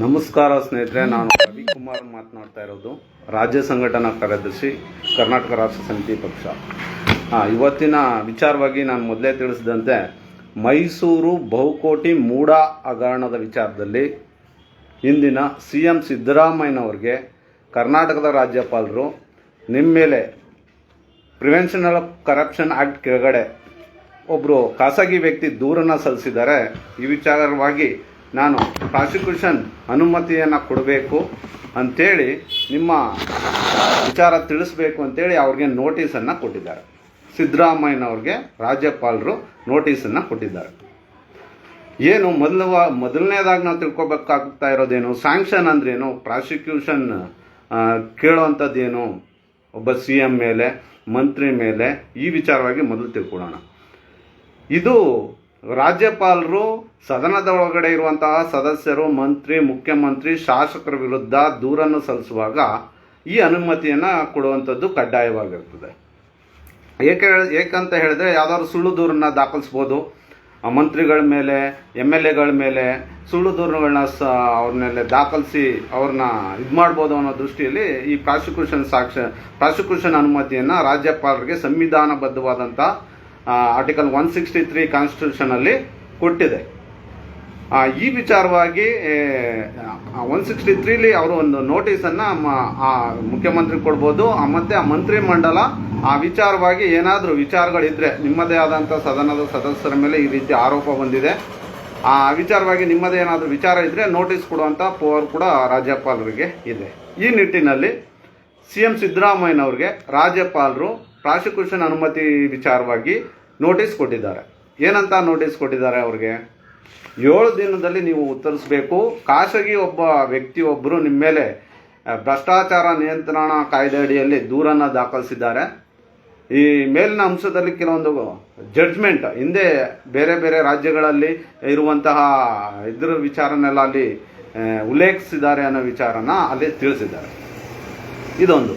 ನಮಸ್ಕಾರ ಸ್ನೇಹಿತರೆ, ನಾನು ರವಿಕುಮಾರ್ ಮಾತನಾಡ್ತಾ ಇರೋದು. ರಾಜ್ಯ ಸಂಘಟನಾ ಕಾರ್ಯದರ್ಶಿ, ಕರ್ನಾಟಕ ರಾಷ್ಟ್ರ ಸಮಿತಿ ಪಕ್ಷ. ಇವತ್ತಿನ ವಿಚಾರವಾಗಿ ನಾನು ಮೊದಲೇ ತಿಳಿಸಿದಂತೆ, ಮೈಸೂರು ಬಹುಕೋಟಿ ಮೂಡ ಹಗರಣದ ವಿಚಾರದಲ್ಲಿ ಇಂದಿನ ಸಿ ಎಂ ಸಿದ್ದರಾಮಯ್ಯನವ್ರಿಗೆ ಕರ್ನಾಟಕದ ರಾಜ್ಯಪಾಲರು ನಿಮ್ಮ ಮೇಲೆ ಪ್ರಿವೆನ್ಷನ್ ಆಫ್ ಕರಪ್ಷನ್ ಆಕ್ಟ್ ಕೆಳಗಡೆ ಒಬ್ಬರು ಖಾಸಗಿ ವ್ಯಕ್ತಿ ದೂರನ್ನು ಸಲ್ಲಿಸಿದ್ದಾರೆ. ಈ ವಿಚಾರವಾಗಿ ನಾನು ಪ್ರಾಸಿಕ್ಯೂಷನ್ ಅನುಮತಿಯನ್ನು ಕೊಡಬೇಕು ಅಂಥೇಳಿ ನಿಮ್ಮ ವಿಚಾರ ತಿಳಿಸ್ಬೇಕು ಅಂತೇಳಿ ಅವ್ರಿಗೆ ನೋಟಿಸನ್ನು ಕೊಟ್ಟಿದ್ದಾರೆ. ಸಿದ್ದರಾಮಯ್ಯನವ್ರಿಗೆ ರಾಜ್ಯಪಾಲರು ನೋಟಿಸನ್ನು ಕೊಟ್ಟಿದ್ದಾರೆ. ಏನು ಮೊದಲ ಮೊದಲನೇದಾಗಿ ನಾವು ತಿಳ್ಕೊಬೇಕಾಗ್ತಾ ಇರೋದೇನು ಸ್ಯಾಂಕ್ಷನ್ ಅಂದ್ರೇನು, ಪ್ರಾಸಿಕ್ಯೂಷನ್ ಕೇಳುವಂಥದ್ದೇನು ಒಬ್ಬ ಸಿ ಎಂ ಮೇಲೆ, ಮಂತ್ರಿ ಮೇಲೆ ಈ ವಿಚಾರವಾಗಿ ಮೊದಲು ತಿಳ್ಕೊಳ್ಳೋಣ. ಇದು ರಾಜ್ಯಪಾಲರು ಸದನದ ಒಳಗಡೆ ಇರುವಂತಹ ಸದಸ್ಯರು, ಮಂತ್ರಿ, ಮುಖ್ಯಮಂತ್ರಿ, ಶಾಸಕರ ವಿರುದ್ಧ ದೂರನ್ನು ಸಲ್ಲಿಸುವಾಗ ಈ ಅನುಮತಿಯನ್ನು ಕೊಡುವಂಥದ್ದು ಕಡ್ಡಾಯವಾಗಿರ್ತದೆ. ಏಕೆ ಏಕಂತ ಹೇಳಿದ್ರೆ ಯಾವ್ದಾದ್ರು ಸುಳ್ಳು ದೂರನ್ನ ದಾಖಲಿಸ್ಬೋದು. ಮಂತ್ರಿಗಳ ಮೇಲೆ ಎಂ ಎಲ್ ಎಗಳ ಮೇಲೆ ಸುಳ್ಳು ದೂರುಗಳನ್ನ ಸ ಅವ್ರನ್ನೆಲ್ಲ ದಾಖಲಿಸಿ ಅವ್ರನ್ನ ಇದು ಮಾಡ್ಬೋದು ಅನ್ನೋ ದೃಷ್ಟಿಯಲ್ಲಿ ಈ ಪ್ರಾಸಿಕ್ಯೂಷನ್ ಸಾಕ್ಷ, ಪ್ರಾಸಿಕ್ಯೂಷನ್ ಅನುಮತಿಯನ್ನು ರಾಜ್ಯಪಾಲರಿಗೆ ಸಂವಿಧಾನಬದ್ಧವಾದಂಥ ಆರ್ಟಿಕಲ್ ಒನ್ ಸಿಕ್ಸ್ಟಿ ತ್ರೀ ಕಾನ್ಸ್ಟಿಟ್ಯೂಷನಲ್ಲಿ ಕೊಟ್ಟಿದೆ. ಈ ವಿಚಾರವಾಗಿ ಒನ್ ಸಿಕ್ಸ್ಟಿ ತ್ರೀಲಿ ಅವರು ಒಂದು ನೋಟಿಸನ್ನು ಮುಖ್ಯಮಂತ್ರಿ ಕೊಡ್ಬೋದು. ಮತ್ತು ಆ ಮಂತ್ರಿ ಮಂಡಲ ಆ ವಿಚಾರವಾಗಿ ಏನಾದರೂ ವಿಚಾರಗಳಿದ್ರೆ ನಿಮ್ಮದೇ ಆದಂಥ ಸದನದ ಸದಸ್ಯರ ಮೇಲೆ ಈ ರೀತಿ ಆರೋಪ ಬಂದಿದೆ. ಆ ವಿಚಾರವಾಗಿ ನಿಮ್ಮದೇ ಏನಾದರೂ ವಿಚಾರ ಇದ್ರೆ ನೋಟಿಸ್ ಕೊಡುವಂಥ ಪವರ್ ಕೂಡ ರಾಜ್ಯಪಾಲರಿಗೆ ಇದೆ. ಈ ನಿಟ್ಟಿನಲ್ಲಿ ಸಿ ಎಂ ಸಿದ್ದರಾಮಯ್ಯನವ್ರಿಗೆ ರಾಜ್ಯಪಾಲರು ಪ್ರಾಸಿಕ್ಯೂಷನ್ ಅನುಮತಿ ವಿಚಾರವಾಗಿ ನೋಟಿಸ್ ಕೊಟ್ಟಿದ್ದಾರೆ. ಏನಂತ ನೋಟಿಸ್ ಕೊಟ್ಟಿದ್ದಾರೆ ಅವ್ರಿಗೆ? ಏಳು ದಿನದಲ್ಲಿ ನೀವು ಉತ್ತರಿಸಬೇಕು. ಖಾಸಗಿ ಒಬ್ಬ ವ್ಯಕ್ತಿ ಒಬ್ಬರು ನಿಮ್ಮ ಮೇಲೆ ಭ್ರಷ್ಟಾಚಾರ ನಿಯಂತ್ರಣ ಕಾಯ್ದೆ ಅಡಿಯಲ್ಲಿ ದೂರನ್ನು ದಾಖಲಿಸಿದ್ದಾರೆ. ಈ ಮೇಲಿನ ಅಂಶದಲ್ಲಿ ಕೆಲವೊಂದು ಜಡ್ಜ್ಮೆಂಟ್ ಹಿಂದೆ ಬೇರೆ ಬೇರೆ ರಾಜ್ಯಗಳಲ್ಲಿ ಇರುವಂತಹ ಇದ್ರ ವಿಚಾರನೆಲ್ಲ ಅಲ್ಲಿ ಉಲ್ಲೇಖಿಸಿದ್ದಾರೆ ಅನ್ನೋ ವಿಚಾರನ ಅಲ್ಲಿ ತಿಳಿಸಿದ್ದಾರೆ. ಇದೊಂದು.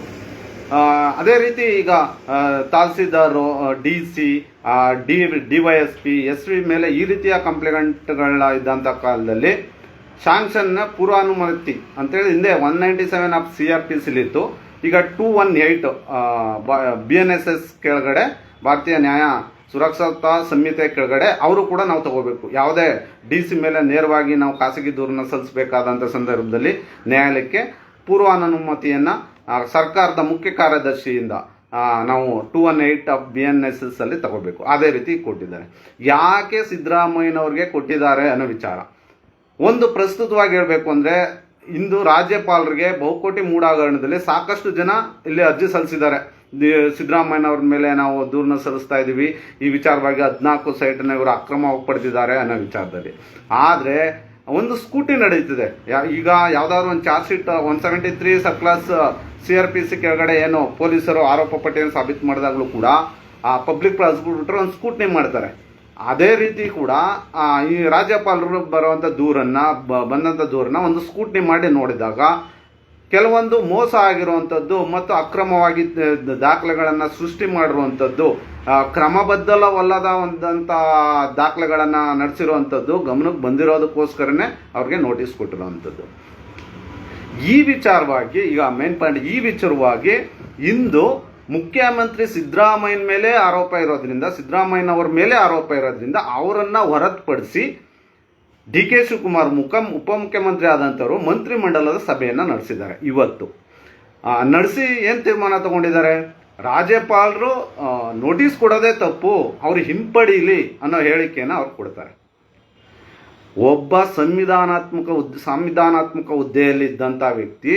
ಅದೇ ರೀತಿ ಈಗ tahsildar D C D D Y S P, S V ಮೇಲೆ ಈ ರೀತಿಯ ಕಂಪ್ಲೇಂಟ್ಗಳ ಇದ್ದಂಥ ಕಾಲದಲ್ಲಿ ಶಾಂಕ್ಷನ್ನ ಪೂರ್ವಾನುಮತಿ ಅಂತೇಳಿ ಹಿಂದೆ one ninety seven of C R P ಸಿಲಿತ್ತು ಈಗ two one eight B N S S ಕೆಳಗಡೆ, ಭಾರತೀಯ ನ್ಯಾಯ ಸುರಕ್ಷತಾ ಸಂಹಿತೆ ಕೆಳಗಡೆ ಅವರು ಕೂಡ ನಾವು ತಗೋಬೇಕು. ಯಾವುದೇ ಡಿ ಸಿ ಮೇಲೆ ನೇರವಾಗಿ ನಾವು ಖಾಸಗಿ ದೂರನ್ನ ಸಲ್ಲಿಸಬೇಕಾದಂಥ ಸಂದರ್ಭದಲ್ಲಿ ನ್ಯಾಯಾಲಯಕ್ಕೆ ಪೂರ್ವಾನುಮತಿಯನ್ನು ಸರ್ಕಾರದ ಮುಖ್ಯ ಕಾರ್ಯದರ್ಶಿಯಿಂದ ನಾವು two one eight of B N S S ಅಲ್ಲಿ ತಗೋಬೇಕು. ಅದೇ ರೀತಿ ಕೊಟ್ಟಿದ್ದಾರೆ. ಯಾಕೆ ಸಿದ್ದರಾಮಯ್ಯನವ್ರಿಗೆ ಕೊಟ್ಟಿದ್ದಾರೆ ಅನ್ನೋ ವಿಚಾರ. ಒಂದು ಪ್ರಸ್ತುತವಾಗಿ ಹೇಳಬೇಕು ಅಂದ್ರೆ, ಇಂದು ರಾಜ್ಯಪಾಲರಿಗೆ ಬಹುಕೋಟಿ ಮೂಡಾಗರಣದಲ್ಲಿ ಸಾಕಷ್ಟು ಜನ ಇಲ್ಲಿ ಅರ್ಜಿ ಸಲ್ಲಿಸಿದ್ದಾರೆ. ಸಿದ್ದರಾಮಯ್ಯನವ್ರ ಮೇಲೆ ನಾವು ದೂರನ್ನ ಸಲ್ಲಿಸ್ತಾ ಇದ್ದೀವಿ. ಈ ವಿಚಾರವಾಗಿ ಹದಿನಾಲ್ಕು ಸೈಟ್ನ ಇವರು ಅಕ್ರಮ ಪಡೆದಿದ್ದಾರೆ ಅನ್ನೋ ವಿಚಾರದಲ್ಲಿ. ಆದರೆ ಒಂದು ಸ್ಕೂಟಿ ನಡೀತಿದೆ ಈಗ ಯಾವ್ದಾದ್ರು ಒಂದು charge sheet one seventy three ಸರ್ಕ್ಲಾಸ್ C R P C ಕೆಳಗಡೆ ಏನು ಪೊಲೀಸರು ಆರೋಪ ಪಟ್ಟಿಯನ್ನು ಸಾಬೀತು ಮಾಡಿದಾಗಲೂ ಕೂಡ, ಆ ಪಬ್ಲಿಕ್ ಪ್ರಾಸಿಕ್ಯೂಟರ್ ಒಂದು ಸ್ಕೂಟ್ನಿ ಮಾಡ್ತಾರೆ. ಅದೇ ರೀತಿ ಕೂಡ ಈ ರಾಜ್ಯಪಾಲರು ಬರುವಂಥ ದೂರನ್ನ ಬಂದಂಥ ದೂರನ್ನ ಒಂದು ಸ್ಕೂಟ್ನಿ ಮಾಡಿ ನೋಡಿದಾಗ, ಕೆಲವೊಂದು ಮೋಸ ಆಗಿರುವಂಥದ್ದು ಮತ್ತು ಅಕ್ರಮವಾಗಿ ದಾಖಲೆಗಳನ್ನು ಸೃಷ್ಟಿ ಮಾಡಿರುವಂಥದ್ದು ಕ್ರಮಬದ್ಧವಲ್ಲದ ಒಂದಂಥ ದಾಖಲೆಗಳನ್ನು ನಡೆಸಿರುವಂಥದ್ದು ಗಮನಕ್ಕೆ ಬಂದಿರೋದಕ್ಕೋಸ್ಕರನೇ ಅವ್ರಿಗೆ ನೋಟಿಸ್ ಕೊಟ್ಟಿರುವಂಥದ್ದು ಈ ವಿಚಾರವಾಗಿ, ಈಗ ಮೇನ್ ಪಾಯಿಂಟ್ ಈ ವಿಚಾರವಾಗಿ ಇಂದು ಮುಖ್ಯಮಂತ್ರಿ ಸಿದ್ದರಾಮಯ್ಯನ ಮೇಲೆ ಆರೋಪ ಇರೋದ್ರಿಂದ, ಸಿದ್ದರಾಮಯ್ಯನವರ ಮೇಲೆ ಆರೋಪ ಇರೋದ್ರಿಂದ ಅವರನ್ನು ಹೊರತುಪಡಿಸಿ ಡಿ ಕೆ ಶಿವಕುಮಾರ್ ಮುಖ, ಉಪಮುಖ್ಯಮಂತ್ರಿ ಆದಂಥವರು ಮಂತ್ರಿಮಂಡಲದ ಸಭೆಯನ್ನು ನಡೆಸಿದ್ದಾರೆ ಇವತ್ತು. ನಡೆಸಿ ಏನು ತೀರ್ಮಾನ ತಗೊಂಡಿದ್ದಾರೆ? ರಾಜ್ಯಪಾಲರು ನೋಟಿಸ್ ಕೊಡೋದೇ ತಪ್ಪು, ಅವ್ರು ಹಿಂಪಡೀಲಿ ಅನ್ನೋ ಹೇಳಿಕೆಯನ್ನು ಅವ್ರು ಕೊಡ್ತಾರೆ. ಒಬ್ಬ ಸಂವಿಧಾನಾತ್ಮಕ ಹುದ್ದೆ ಸಂವಿಧಾನಾತ್ಮಕ ಹುದ್ದೆಯಲ್ಲಿದ್ದಂಥ ವ್ಯಕ್ತಿ,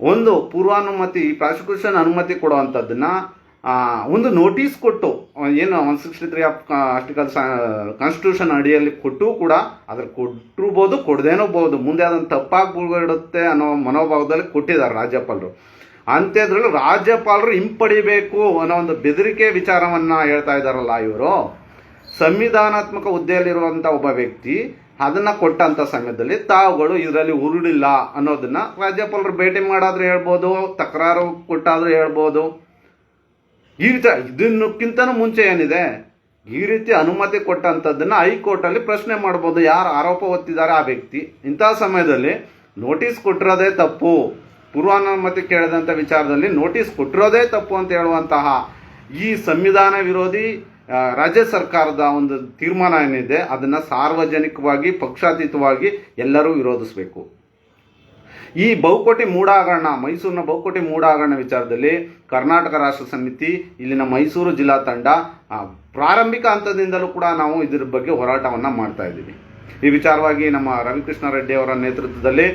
ಒಂದು ಪೂರ್ವಾನುಮತಿ, ಪ್ರಾಸಿಕ್ಯೂಷನ್ ಅನುಮತಿ ಕೊಡುವಂಥದ್ದನ್ನ ಒಂದು ನೋಟಿಸ್ ಕೊಟ್ಟು ಏನು one sixty three of article constitution ಅಡಿಯಲ್ಲಿ ಕೊಟ್ಟು ಕೂಡ ಅದ್ರ ಕೊಟ್ಟಿರ್ಬೋದು ಕೊಡದೇನೋಬಹುದು ಮುಂದೆ ಅದನ್ನು ತಪ್ಪಾಗಿ ಅನ್ನೋ ಮನೋಭಾವದಲ್ಲಿ ಕೊಟ್ಟಿದ್ದಾರೆ ರಾಜ್ಯಪಾಲರು. ಅಂಥದ್ರಲ್ಲಿ ರಾಜ್ಯಪಾಲರು ಹಿಂಪಡಿಬೇಕು ಅನ್ನೋ ಒಂದು ಬೆದರಿಕೆ ವಿಚಾರವನ್ನ ಹೇಳ್ತಾ ಇದ್ದಾರಲ್ಲ ಇವರು. ಸಂವಿಧಾನಾತ್ಮಕ ಹುದ್ದೆಯಲ್ಲಿರುವಂಥ ಒಬ್ಬ ವ್ಯಕ್ತಿ ಅದನ್ನ ಕೊಟ್ಟಂತ ಸಮಯದಲ್ಲಿ ತಾವುಗಳು ಇದರಲ್ಲಿ ಉರುಳಿಲ್ಲ ಅನ್ನೋದನ್ನ ರಾಜ್ಯಪಾಲರು ಭೇಟಿ ಮಾಡಾದ್ರೂ ಹೇಳ್ಬೋದು, ತಕರಾರು ಕೊಟ್ಟಾದ್ರೂ ಹೇಳ್ಬೋದು. ಈ ರೀತಿ ಇದನ್ನಕ್ಕಿಂತನೂ ಮುಂಚೆ ಏನಿದೆ? ಈ ರೀತಿ ಅನುಮತಿ ಕೊಟ್ಟಂತದನ್ನ ಹೈಕೋರ್ಟ್ ಅಲ್ಲಿ ಪ್ರಶ್ನೆ ಮಾಡ್ಬೋದು, ಯಾರು ಆರೋಪ ಹೊತ್ತಿದ್ದಾರೆ ಆ ವ್ಯಕ್ತಿ. ಇಂತಹ ಸಮಯದಲ್ಲಿ ನೋಟಿಸ್ ಕೊಟ್ಟಿರೋದೇ ತಪ್ಪು. ಪೂರ್ವಾನುಮತಿ ಕೇಳಿದಂಥ ವಿಚಾರದಲ್ಲಿ ನೋಟಿಸ್ ಕೊಟ್ಟಿರೋದೇ ತಪ್ಪು ಅಂತ ಹೇಳುವಂತಹ ಈ ಸಂವಿಧಾನ ವಿರೋಧಿ ರಾಜ್ಯ ಸರ್ಕಾರದ ಒಂದು ತೀರ್ಮಾನ ಏನಿದೆ, ಅದನ್ನು ಸಾರ್ವಜನಿಕವಾಗಿ, ಪಕ್ಷಾತೀತವಾಗಿ ಎಲ್ಲರೂ ವಿರೋಧಿಸಬೇಕು. ಈ ಬಹುಕೋಟಿ ಮೂಡಾಗರಣ, ಮೈಸೂರಿನ ಬಹುಕೋಟಿ ಮೂಡಾಗರಣ ವಿಚಾರದಲ್ಲಿ ಕರ್ನಾಟಕ ರಾಷ್ಟ್ರ ಸಮಿತಿ, ಇಲ್ಲಿನ ಮೈಸೂರು ಜಿಲ್ಲಾ ತಂಡ ಪ್ರಾರಂಭಿಕ ಹಂತದಿಂದಲೂ ಕೂಡ ನಾವು ಇದರ ಬಗ್ಗೆ ಹೋರಾಟವನ್ನು ಮಾಡ್ತಾ ಇದ್ದೀವಿ. ಈ ವಿಚಾರವಾಗಿ ನಮ್ಮ ರವಿಕೃಷ್ಣ ರೆಡ್ಡಿ ಅವರ ನೇತೃತ್ವದಲ್ಲಿ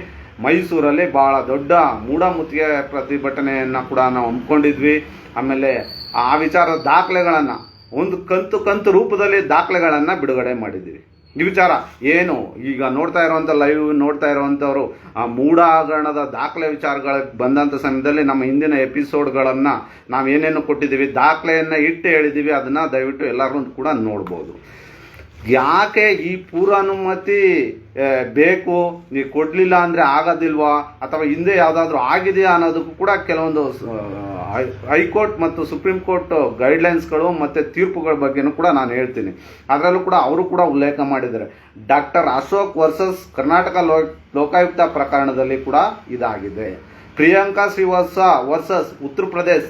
ಮೈಸೂರಲ್ಲಿ ಬಹಳ ದೊಡ್ಡ ಮೂಢಮುತ್ತಿಗೆ ಪ್ರತಿಭಟನೆಯನ್ನು ಕೂಡ ನಾವು ಹಮ್ಮಿಕೊಂಡಿದ್ವಿ. ಆಮೇಲೆ ಆ ವಿಚಾರದ ದಾಖಲೆಗಳನ್ನು, ಒಂದು ಕಂತು ಕಂತು ರೂಪದಲ್ಲಿ ದಾಖಲೆಗಳನ್ನು ಬಿಡುಗಡೆ ಮಾಡಿದ್ದೀವಿ. ಈ ವಿಚಾರ ಏನು? ಈಗ ನೋಡ್ತಾ ಇರುವಂಥ ಲೈವ್ ನೋಡ್ತಾ ಇರುವಂತವರು, ಆ ಮೂಢ ಹಗರಣದ ದಾಖಲೆ ವಿಚಾರಗಳಿಗೆ ಬಂದಂಥ ಸಮಯದಲ್ಲಿ ನಮ್ಮ ಹಿಂದಿನ ಎಪಿಸೋಡ್ಗಳನ್ನು ನಾವು ಏನೇನು ಕೊಟ್ಟಿದ್ದೀವಿ, ದಾಖಲೆಯನ್ನು ಇಟ್ಟು ಹೇಳಿದ್ದೀವಿ, ಅದನ್ನು ದಯವಿಟ್ಟು ಎಲ್ಲರೂ ಕೂಡ ನೋಡ್ಬೋದು. ಯಾಕೆ ಈ ಪೂರ್ವಾನುಮತಿ ಬೇಕು ನೀವು ಕೊಡ್ಲಿಲ್ಲ ಅಂದ್ರೆ ಆಗೋದಿಲ್ವಾ? ಅಥವಾ ಹಿಂದೆ ಯಾವುದಾದ್ರೂ ಆಗಿದೆಯಾ ಅನ್ನೋದಕ್ಕೂ ಕೂಡ ಕೆಲವೊಂದು ಹೈಕೋರ್ಟ್ ಮತ್ತು ಸುಪ್ರೀಂ ಕೋರ್ಟ್ ಗೈಡ್ಲೈನ್ಸ್ಗಳು ಮತ್ತೆ ತೀರ್ಪುಗಳ ಬಗ್ಗೆನೂ ಕೂಡ ನಾನು ಹೇಳ್ತೀನಿ. ಅದರಲ್ಲೂ ಕೂಡ ಅವರು ಕೂಡ ಉಲ್ಲೇಖ ಮಾಡಿದ್ದಾರೆ. ಡಾಕ್ಟರ್ ಅಶೋಕ್ ವರ್ಸಸ್ ಕರ್ನಾಟಕ ಲೋ ಲೋಕಾಯುಕ್ತ ಪ್ರಕರಣದಲ್ಲಿ ಕೂಡ ಇದಾಗಿದೆ. ಪ್ರಿಯಾಂಕಾ ಶ್ರೀವಾಸ ವರ್ಸಸ್ ಉತ್ತರ ಪ್ರದೇಶ್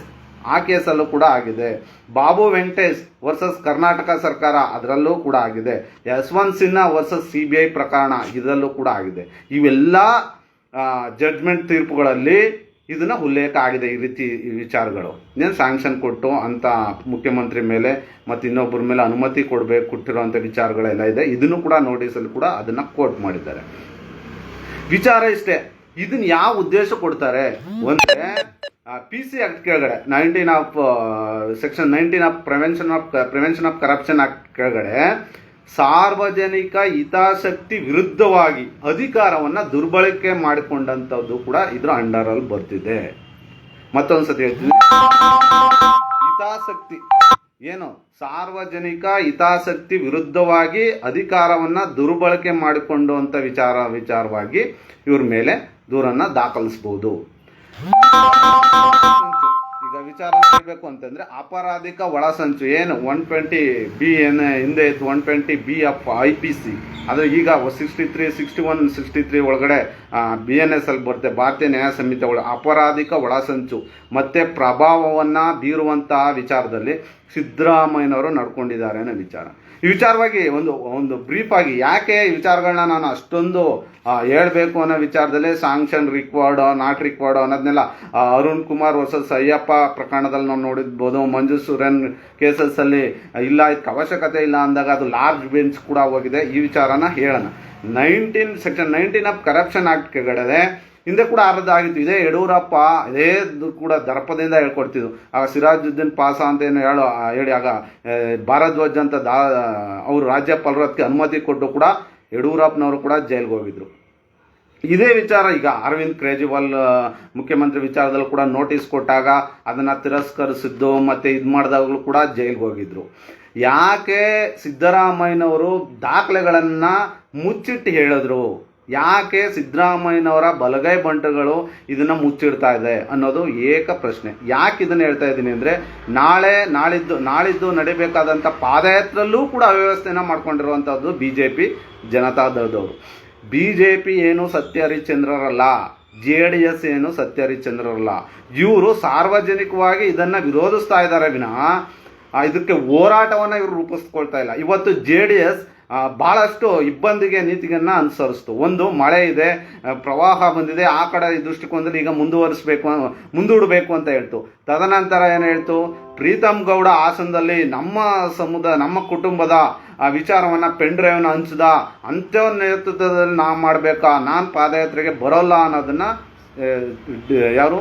ಆ ಕೇಸಲ್ಲೂ ಕೂಡ ಆಗಿದೆ. ಬಾಬು ವೆಂಕಟೇಶ್ ವರ್ಸಸ್ ಕರ್ನಾಟಕ ಸರ್ಕಾರ ಅದರಲ್ಲೂ ಕೂಡ ಆಗಿದೆ. Yashwant Sinha versus C B I ಪ್ರಕರಣ ಇದರಲ್ಲೂ ಕೂಡ ಆಗಿದೆ. ಇವೆಲ್ಲ ಜಡ್ಜ್ಮೆಂಟ್ ತೀರ್ಪುಗಳಲ್ಲಿ ಇದನ್ನು ಉಲ್ಲೇಖ ಆಗಿದೆ ಈ ರೀತಿ ವಿಚಾರಗಳು. ಏನು ಸ್ಯಾಂಕ್ಷನ್ ಕೊಟ್ಟು ಅಂತ ಮುಖ್ಯಮಂತ್ರಿ ಮೇಲೆ ಮತ್ತು ಇನ್ನೊಬ್ಬರ ಮೇಲೆ ಅನುಮತಿ ಕೊಡಬೇಕು ಕೊಟ್ಟಿರುವಂಥ ವಿಚಾರಗಳೆಲ್ಲ ಇದೆ. ಇದನ್ನು ಕೂಡ ನೋಟಿಸಲ್ಲಿ ಕೂಡ ಅದನ್ನು ಕೋಟ್ ಮಾಡಿದ್ದಾರೆ. ವಿಚಾರ ಇಷ್ಟೇ. ಇದನ್ನ ಯಾವ ಉದ್ದೇಶ ಕೊಡ್ತಾರೆ? ಒಂದೇ ಪಿ ಸಿ ಆಕ್ಟ್ ಕೆಳಗಡೆ nineteen of section nineteen of prevention of prevention of corruption act ಕೆಳಗಡೆ, ಸಾರ್ವಜನಿಕ ಹಿತಾಸಕ್ತಿ ವಿರುದ್ಧವಾಗಿ ಅಧಿಕಾರವನ್ನ ದುರ್ಬಳಕೆ ಮಾಡಿಕೊಂಡಂತದ್ದು ಕೂಡ ಇದ್ರ ಅಂಡರ್ ಅಲ್ಲಿ ಬರ್ತಿದೆ. ಮತ್ತೊಂದ್ಸತಿ ಹೇಳ್ತೀನಿ. ಹಿತಾಸಕ್ತಿ. ಏನು? ಸಾರ್ವಜನಿಕ ಹಿತಾಸಕ್ತಿ ವಿರುದ್ಧವಾಗಿ ಅಧಿಕಾರವನ್ನ ದುರ್ಬಳಕೆ ಮಾಡಿಕೊಂಡು ಅಂತ ವಿಚಾರ ವಿಚಾರವಾಗಿ ಇವ್ರ ಮೇಲೆ ದೂರನ್ನ ದಾಖಲಿಸಬಹುದು ಈಗ ವಿಚಾರ ಹೇಳಬೇಕು ಅಂತಂದ್ರೆ ಅಪರಾಧಿಕ ಒಳಸಂಚು ಏನು ಒನ್ ಟ್ವೆಂಟಿ ಬಿ ಏನು ಹಿಂದೆ ಇತ್ತು one twenty B of I P C ಅದು ಈಗ sixty three sixty one sixty three ಒಳಗಡೆ ಬಿ ಎನ್ ಎಸ್ ಅಲ್ಲಿ ಬರುತ್ತೆ, ಭಾರತೀಯ ನ್ಯಾಯ ಸಂಹಿತೆ ಒಳ ಅಪರಾಧಿಕ ಒಳಸಂಚು ಮತ್ತೆ ಪ್ರಭಾವವನ್ನ ಬೀರುವಂತಹ ವಿಚಾರದಲ್ಲಿ ಸಿದ್ದರಾಮಯ್ಯನವರು ನಡ್ಕೊಂಡಿದ್ದಾರೆ ಅನ್ನೋ ವಿಚಾರ. ಈ ವಿಚಾರವಾಗಿ ಒಂದು ಒಂದು ಬ್ರೀಫ್ ಆಗಿ ಯಾಕೆ ಈ ವಿಚಾರಗಳನ್ನ ನಾನು ಅಷ್ಟೊಂದು ಹೇಳಬೇಕು ಅನ್ನೋ ವಿಚಾರದಲ್ಲಿ ಸಾಂಕ್ಷನ್ ರಿಕ್ವರ್ಡ್ ನಾಟ್ ರಿಕ್ವರ್ಡ್ ಅನ್ನೋದನ್ನೆಲ್ಲ ಅರುಣ್ ಕುಮಾರ್ ವರ್ಸಸ್ ಅಯ್ಯಪ್ಪ ಪ್ರಕರಣದಲ್ಲಿ ನಾವು ನೋಡಿರ್ಬೋದು ಮಂಜು ಸುರೇನ್ ಕೇಸಸ್ ಅಲ್ಲಿ ಇಲ್ಲ, ಇದಕ್ಕೆ ಅವಶ್ಯಕತೆ ಇಲ್ಲ ಅಂದಾಗ ಅದು ಲಾರ್ಜ್ ಬೆಂಚ್ ಕೂಡ ಹೋಗಿದೆ. ಈ ವಿಚಾರನ ಹೇಳೋಣ. Nineteen section nineteen of corruption act ಕೆಳಗಡೆ ಹಿಂದೆ ಕೂಡ ಆರದ್ದು ಆಗಿತ್ತು. ಇದೇ ಯಡಿಯೂರಪ್ಪ, ಇದೇ ಕೂಡ ದರ್ಪದಿಂದ ಹೇಳ್ಕೊಡ್ತಿದ್ರು. ಆಗ ಸಿರಾಜುದ್ದೀನ್ ಪಾಸ ಅಂತ ಏನು ಹೇಳೋ ಹೇಳಿ, ಆಗ ಭಾರದ್ವಾಜ್ ಅಂತ ದಾ, ಅವರು ರಾಜ್ಯಪಾಲರು ಅನುಮತಿ ಕೊಟ್ಟು ಕೂಡ ಯಡಿಯೂರಪ್ಪನವರು ಕೂಡ ಜೈಲಿಗೆ ಹೋಗಿದ್ರು. ಇದೇ ವಿಚಾರ ಈಗ ಅರವಿಂದ್ ಕೇಜ್ರಿವಾಲ್ ಮುಖ್ಯಮಂತ್ರಿ ವಿಚಾರದಲ್ಲಿ ಕೂಡ ನೋಟಿಸ್ ಕೊಟ್ಟಾಗ ಅದನ್ನು ತಿರಸ್ಕರಿಸಿದ್ದು ಮತ್ತು ಇದು ಮಾಡಿದಾಗಲೂ ಕೂಡ ಜೈಲಿಗೆ ಹೋಗಿದ್ರು. ಯಾಕೆ ಸಿದ್ದರಾಮಯ್ಯನವರು ದಾಖಲೆಗಳನ್ನು ಮುಚ್ಚಿಟ್ಟು ಹೇಳಿದ್ರು? ಯಾಕೆ ಸಿದ್ದರಾಮಯ್ಯನವರ ಬಲಗೈ ಬಂಟುಗಳು ಇದನ್ನ ಮುಚ್ಚಿಡ್ತಾ ಇದೆ ಅನ್ನೋದು ಏಕ ಪ್ರಶ್ನೆ. ಯಾಕೆ ಇದನ್ನ ಹೇಳ್ತಾ ಇದ್ದೀನಿ ಅಂದ್ರೆ ನಾಳೆ ನಾಳಿದ್ದು ನಾಳಿದ್ದು ನಡಿಬೇಕಾದಂಥ ಪಾದಯಾತ್ರಲ್ಲೂ ಕೂಡ ಅವ್ಯವಸ್ಥೆನ ಮಾಡ್ಕೊಂಡಿರುವಂತದ್ದು ಬಿಜೆಪಿ ಜನತಾದಳದವರು ಬಿಜೆಪಿ ಏನು ಸತ್ಯ ಹರಿಶ್ಚಂದ್ರರಲ್ಲ ಜೆ ಡಿ ಎಸ್ ಏನು ಸತ್ಯ ಹರಿಶ್ಚಂದ್ರರಲ್ಲ ಇವರು ಸಾರ್ವಜನಿಕವಾಗಿ ಇದನ್ನ ವಿರೋಧಿಸ್ತಾ ಇದ್ದಾರೆ ವಿನಃ ಇದಕ್ಕೆ ಹೋರಾಟವನ್ನು ಇವರು ರೂಪಿಸ್ಕೊಳ್ತಾ ಇಲ್ಲ. ಇವತ್ತು ಜೆ ಡಿ ಎಸ್ ಬಹಳಷ್ಟು ಇಬ್ಬಂದಿಗೆ ನೀತಿಗಳನ್ನ ಅನುಸರಿಸ್ತು. ಒಂದು, ಮಳೆ ಇದೆ ಪ್ರವಾಹ ಬಂದಿದೆ, ಆ ಕಡೆ ದೃಷ್ಟಿಕೋನದಲ್ಲಿ ಈಗ ಮುಂದುವರಿಸಬೇಕು ಮುಂದೂಡಬೇಕು ಅಂತ ಹೇಳ್ತು. ತದನಂತರ ಏನು ಹೇಳ್ತು? ಪ್ರೀತಮ್ ಗೌಡ ಹಾಸನದಲ್ಲಿ ನಮ್ಮ ಸಮುದಾಯ, ನಮ್ಮ ಕುಟುಂಬದ, ಆ, ವಿಚಾರವನ್ನ ಪೆನ್ ಡ್ರೈವ್ನ ಹಂಚದ. ಅಂಥವ್ರ ನೇತೃತ್ವದಲ್ಲಿ ನಾವು ಮಾಡಬೇಕಾ? ನಾನು ಪಾದಯಾತ್ರೆಗೆ ಬರೋಲ್ಲ ಅನ್ನೋದನ್ನ ಯಾರು?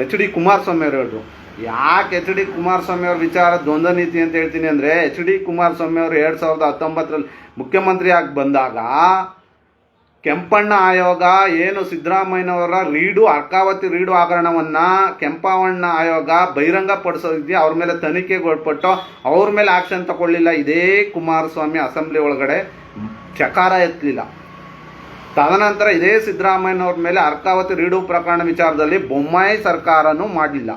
ಎಚ್ ಡಿ ಕುಮಾರಸ್ವಾಮಿ ಅವರು ಹೇಳಿದ್ರು. ಯಾಕೆ ಎಚ್ ಡಿ ಕುಮಾರಸ್ವಾಮಿ ಅವ್ರ ವಿಚಾರ ದ್ವಂದ್ವ ನೀತಿ ಅಂತ ಹೇಳ್ತೀನಿ ಅಂದರೆ ಎಚ್ ಡಿ ಕುಮಾರಸ್ವಾಮಿ ಅವರು ಎರಡು ಸಾವಿರದ ಹತ್ತೊಂಬತ್ತರಲ್ಲಿ ಮುಖ್ಯಮಂತ್ರಿಯಾಗಿ ಬಂದಾಗ ಕೆಂಪಣ್ಣ ಆಯೋಗ ಏನು ಸಿದ್ದರಾಮಯ್ಯನವರ ರೀಡು ಅರ್ಕಾವತಿ ರೀಡು ಆಗರಣವನ್ನು ಕೆಂಪಣ್ಣ ಆಯೋಗ ಬಹಿರಂಗ ಪಡಿಸೋದಿದೆಯಾ? ಅವ್ರ ಮೇಲೆ ತನಿಖೆಗೆ ಒಳಪಟ್ಟು ಅವ್ರ ಮೇಲೆ ಆಕ್ಷನ್ ತಗೊಳ್ಳಿಲ್ಲ. ಇದೇ ಕುಮಾರಸ್ವಾಮಿ ಅಸೆಂಬ್ಲಿ ಒಳಗಡೆ ಚಕಾರ ಎತ್ತಲಿಲ್ಲ. ತದನಂತರ ಇದೇ ಸಿದ್ದರಾಮಯ್ಯನವ್ರ ಮೇಲೆ ಅರ್ಕಾವತಿ ರೀಡು ಪ್ರಕರಣ ವಿಚಾರದಲ್ಲಿ ಬೊಮ್ಮಾಯಿ ಸರ್ಕಾರನೂ ಮಾಡಲಿಲ್ಲ.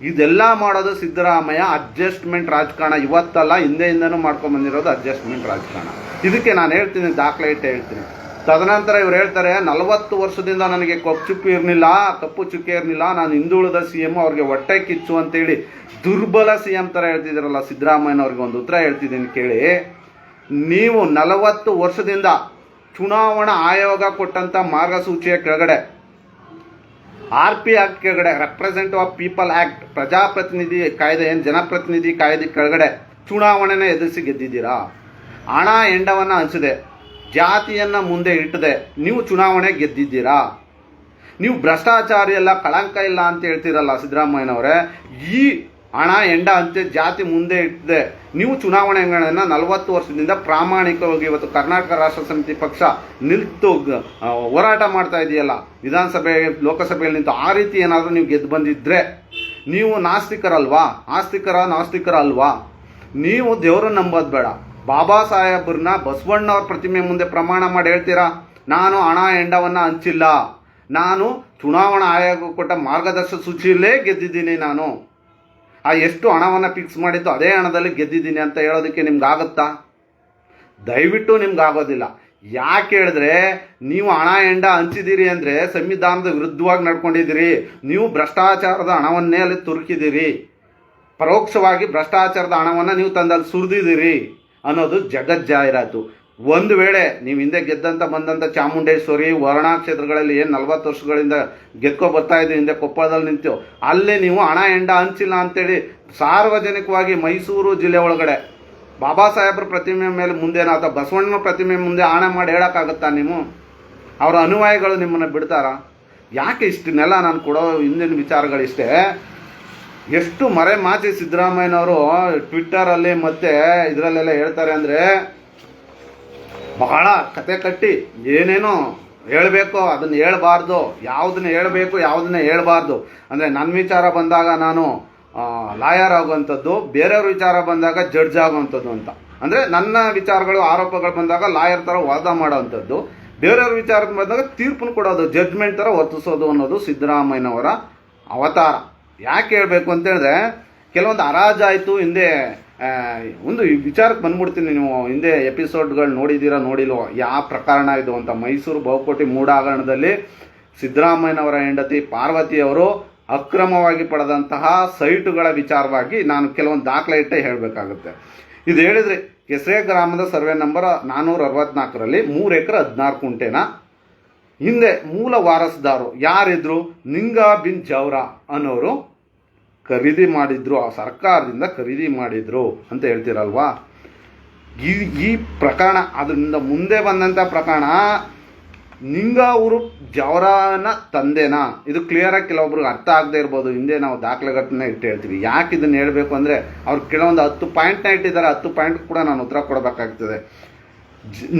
ಇದೆಲ್ಲ ಮಾಡೋದು ಸಿದ್ದರಾಮಯ್ಯ ಅಡ್ಜಸ್ಟ್ಮೆಂಟ್ ರಾಜಕಾರಣ. ಇವತ್ತಲ್ಲ, ಹಿಂದೆಯಿಂದನೂ ಮಾಡ್ಕೊಂಡ್ ಬಂದಿರೋದು ಅಡ್ಜಸ್ಟ್ಮೆಂಟ್ ರಾಜಕಾರಣ. ಇದಕ್ಕೆ ನಾನು ಹೇಳ್ತೀನಿ, ದಾಖಲೆ ಇಟ್ಟು ಹೇಳ್ತೀನಿ. ತದನಂತರ ಇವ್ರು ಹೇಳ್ತಾರೆ, ನಲವತ್ತು ವರ್ಷದಿಂದ ನನಗೆ ಕಪ್ಪು ಚುಕ್ಕಿ ಇರಲಿಲ್ಲ, ಕಪ್ಪು ಚುಕ್ಕಿ ಇರಲಿಲ್ಲ, ನಾನು ಹಿಂದುಳಿದ ಸಿ ಎಂ ಅವ್ರಿಗೆ ಹೊಟ್ಟೆ ಕಿಚ್ಚು ಅಂತೇಳಿ ದುರ್ಬಲ ಸಿ ಎಂ ಥರ ಹೇಳ್ತಿದ್ದೀರಲ್ಲ ಸಿದ್ದರಾಮಯ್ಯನವ್ರಿಗೆ ಒಂದು ಉತ್ತರ ಹೇಳ್ತಿದ್ದೀನಿ ಕೇಳಿ. ನೀವು ನಲವತ್ತು ವರ್ಷದಿಂದ ಚುನಾವಣಾ ಆಯೋಗ ಕೊಟ್ಟಂತ ಮಾರ್ಗಸೂಚಿಯ ಕೆಳಗಡೆ ಆರ್ ಪಿ ಆಕ್ಟ್ ಕೆಳಗಡೆ ರೆಪ್ರೆಸೆಂಟ್ ಆಫ್ ಪೀಪಲ್ ಆಕ್ಟ್ ಪ್ರಜಾಪ್ರತಿನಿಧಿ ಕಾಯ್ದೆ ಏನು, ಜನಪ್ರತಿನಿಧಿ ಕಾಯ್ದೆ ಕೆಳಗಡೆ ಚುನಾವಣೆನ ಎದುರಿಸಿ ಗೆದ್ದಿದ್ದೀರಾ? ಹಣ ಎಂಡವನ್ನ ಹಂಚಿದೆ ಜಾತಿಯನ್ನ ಮುಂದೆ ಇಟ್ಟದೆ ನೀವು ಚುನಾವಣೆ ಗೆದ್ದಿದ್ದೀರಾ? ನೀವು ಭ್ರಷ್ಟಾಚಾರ ಇಲ್ಲ ಕಳಂಕ ಇಲ್ಲ ಅಂತ ಹೇಳ್ತೀರಲ್ಲ ಸಿದ್ದರಾಮಯ್ಯನವರೇ, ಈ ಹಣ, ಎಂಡ, ಅಂತೆ, ಜಾತಿ ಮುಂದೆ ಇಟ್ಟಿದೆ. ನೀವು ಚುನಾವಣೆಗಳನ್ನ ನಲವತ್ತು ವರ್ಷದಿಂದ ಪ್ರಾಮಾಣಿಕವಾಗಿ ಇವತ್ತು ಕರ್ನಾಟಕ ರಾಷ್ಟ್ರ ಸಮಿತಿ ಪಕ್ಷ ನಿಲ್ತು ಹೋರಾಟ ಮಾಡ್ತಾ ಇದೆಯಲ್ಲ, ವಿಧಾನಸಭೆ, ಲೋಕಸಭೆಯಲ್ಲಿ ನಿಂತು ಆ ರೀತಿ ಏನಾದರೂ ನೀವು ಗೆದ್ದು ಬಂದಿದ್ರೆ, ನೀವು ನಾಸ್ತಿಕರಲ್ವಾ? ಆಸ್ತಿಕರ, ನಾಸ್ತಿಕರ ಅಲ್ವಾ? ನೀವು ದೇವರ ನಂಬೋದು ಬೇಡ. ಬಾಬಾ ಸಾಹೇಬ್ರನ್ನ ಬಸವಣ್ಣವ್ರ ಪ್ರತಿಮೆ ಮುಂದೆ ಪ್ರಮಾಣ ಮಾಡಿ ಹೇಳ್ತೀರಾ? ನಾನು ಹಣ, ಎಂಡವನ್ನು ಹಂಚಿಲ್ಲ. ನಾನು ಚುನಾವಣಾ ಆಯೋಗ ಕೊಟ್ಟ ಮಾರ್ಗದರ್ಶಕ ಸೂಚಿಯಲ್ಲೇ ಗೆದ್ದಿದ್ದೀನಿ ನಾನು. ಆ ಎಷ್ಟು ಹಣವನ್ನು ಫಿಕ್ಸ್ ಮಾಡಿದ್ದು ಅದೇ ಹಣದಲ್ಲಿ ಗೆದ್ದಿದ್ದೀನಿ ಅಂತ ಹೇಳೋದಕ್ಕೆ ನಿಮ್ಗಾಗುತ್ತಾ? ದಯವಿಟ್ಟು ನಿಮ್ಗಾಗೋದಿಲ್ಲ. ಯಾಕೆ ಹೇಳಿದ್ರೆ, ನೀವು ಹಣ ಎಂಡ ಹಂಚಿದ್ದೀರಿ ಅಂದರೆ ಸಂವಿಧಾನದ ವಿರುದ್ಧವಾಗಿ ನಡ್ಕೊಂಡಿದ್ದೀರಿ. ನೀವು ಭ್ರಷ್ಟಾಚಾರದ ಹಣವನ್ನೇ ಅಲ್ಲಿ ತುರುಕಿದ್ದೀರಿ. ಪರೋಕ್ಷವಾಗಿ ಭ್ರಷ್ಟಾಚಾರದ ಹಣವನ್ನು ನೀವು ತಂದಲ್ಲಿ ಸುರಿದಿದ್ದೀರಿ ಅನ್ನೋದು ಜಗಜ್ಜಾಹಿರಾತು. ಒಂದು ವೇಳೆ ನೀವು ಹಿಂದೆ ಗೆದ್ದಂತ ಬಂದಂತ ಚಾಮುಂಡೇಶ್ವರಿ, ವರ್ಣಾ ಕ್ಷೇತ್ರಗಳಲ್ಲಿ ಏನು ನಲವತ್ತು ವರ್ಷಗಳಿಂದ ಗೆದ್ಕೊ ಬರ್ತಾ ಇದ್ದೀವಿ ಹಿಂದೆ ಕೊಪ್ಪಳದಲ್ಲಿ ನಿಂತು ಅಲ್ಲೇ ನೀವು ಹಣ ಎಂಡ ಹಂಚಿಲ್ಲ ಅಂತೇಳಿ ಸಾರ್ವಜನಿಕವಾಗಿ ಮೈಸೂರು ಜಿಲ್ಲೆ ಒಳಗಡೆ ಬಾಬಾ ಸಾಹೇಬ್ರ ಪ್ರತಿಮೆ ಮೇಲೆ ಮುಂದೇನ ಅಥವಾ ಬಸವಣ್ಣನ ಪ್ರತಿಮೆ ಮುಂದೆ ಹಣ ಮಾಡಿ ಹೇಳೋಕ್ಕಾಗತ್ತಾ ನೀವು? ಅವರ ಅನುಯಾಯಿಗಳು ನಿಮ್ಮನ್ನು ಬಿಡ್ತಾರಾ? ಯಾಕೆ ಇಷ್ಟನ್ನೆಲ್ಲ ನಾನು ಕೊಡೋ ಹಿಂದಿನ ವಿಚಾರಗಳಿಷ್ಟೇ? ಎಷ್ಟು ಮರೆ ಮಾಚಿ ಸಿದ್ದರಾಮಯ್ಯನವರು ಟ್ವಿಟ್ಟರಲ್ಲಿ ಮತ್ತೆ ಇದರಲ್ಲೆಲ್ಲ ಹೇಳ್ತಾರೆ ಅಂದರೆ ಬಹಳ ಕತೆ ಕಟ್ಟಿ ಏನೇನೋ ಹೇಳಬೇಕು ಅದನ್ನ ಹೇಳಬಾರ್ದು ಯಾವುದನ್ನ ಹೇಳಬೇಕು ಯಾವುದನ್ನ ಹೇಳಬಾರ್ದು. ಅಂದರೆ ನನ್ನ ವಿಚಾರ ಬಂದಾಗ ನಾನು ಲಾಯರ್ ಆಗುವಂಥದ್ದು ಬೇರೆಯವ್ರ ವಿಚಾರ ಬಂದಾಗ ಜಡ್ಜ್ ಆಗುವಂಥದ್ದು ಅಂತ. ಅಂದರೆ ನನ್ನ ವಿಚಾರಗಳು ಆರೋಪಗಳು ಬಂದಾಗ ಲಾಯರ್ ಥರ ವಾದ ಮಾಡೋವಂಥದ್ದು. ಬೇರೆಯವ್ರ ವಿಚಾರ ಬಂದಾಗ ತೀರ್ಪನ್ನು ಕೊಡೋದು ಜಡ್ಜ್ಮೆಂಟ್ ಥರ ವರ್ತಿಸೋದು ಅನ್ನೋದು ಸಿದ್ದರಾಮಯ್ಯನವರ ಅವತಾರ. ಯಾಕೆ ಹೇಳಬೇಕು ಅಂತ ಹೇಳಿದ್ರೆ ಕೆಲವೊಂದು ಹರಾಜಾಯಿತು ಹಿಂದೆ ಆ, ಒಂದು ವಿಚಾರಕ್ಕೆ ಬಂದ್ಬಿಡ್ತೀನಿ ನೀವು. ಹಿಂದೆ ಎಪಿಸೋಡ್ಗಳು ನೋಡಿದ್ದೀರಾ ನೋಡಿಲ್ವೋ? ಯಾವ ಪ್ರಕರಣ ಇದು ಅಂತ. ಮೈಸೂರು ಬಹುಕೋಟಿ ಮೂಡಾಗರಣದಲ್ಲಿ ಸಿದ್ದರಾಮಯ್ಯನವರ ಹೆಂಡತಿ ಪಾರ್ವತಿಯವರು ಅಕ್ರಮವಾಗಿ ಪಡೆದಂತಹ ಸೈಟುಗಳ ವಿಚಾರವಾಗಿ ನಾನು ಕೆಲವೊಂದು ದಾಖಲೆ ಇಟ್ಟೆ ಹೇಳಬೇಕಾಗುತ್ತೆ. ಇದು ಹೇಳಿದ್ರೆ ಕೆಸರೆ ಗ್ರಾಮದ ಸರ್ವೆ ನಂಬರ್ ನಾನ್ನೂರ ಅರವತ್ನಾಲ್ಕರಲ್ಲಿ ಮೂರು ಎಕರೆ ಹದಿನಾರು ಕುಂಟೆನ? ಹಿಂದೆ ಮೂಲ ವಾರಸುದಾರರು ಯಾರಿದ್ರು? ನಿಂಗಾ ಬಿನ್ ಜೌರಾ ಅನ್ನೋರು ಖರೀದಿ ಮಾಡಿದ್ರು, ಆ ಸರ್ಕಾರದಿಂದ ಖರೀದಿ ಮಾಡಿದ್ರು ಅಂತ ಹೇಳ್ತೀರಲ್ವಾ? ಈ ಈ ಪ್ರಕರಣ ಅದರಿಂದ ಮುಂದೆ ಬಂದಂಥ ಪ್ರಕರಣ ನಿಂಗ ಅವರು ಜವರನ ತಂದೆನಾ? ಇದು ಕ್ಲಿಯರಾಗಿ ಕೆಲವೊಬ್ರಿಗೆ ಅರ್ಥ ಆಗದೆ ಇರ್ಬೋದು. ಹಿಂದೆ ನಾವು ದಾಖಲೆಗಳನ್ನ ಇಟ್ಟು ಹೇಳ್ತೀವಿ. ಯಾಕೆ ಇದನ್ನು ಹೇಳಬೇಕು ಅಂದರೆ ಅವ್ರು ಕೆಲವೊಂದು ಹತ್ತು ಪಾಯಿಂಟ್ನ ಇಟ್ಟಿದ್ದಾರೆ. ಹತ್ತು ಪಾಯಿಂಟ್ ಕೂಡ ನಾನು ಉತ್ತರ ಕೊಡಬೇಕಾಗ್ತದೆ.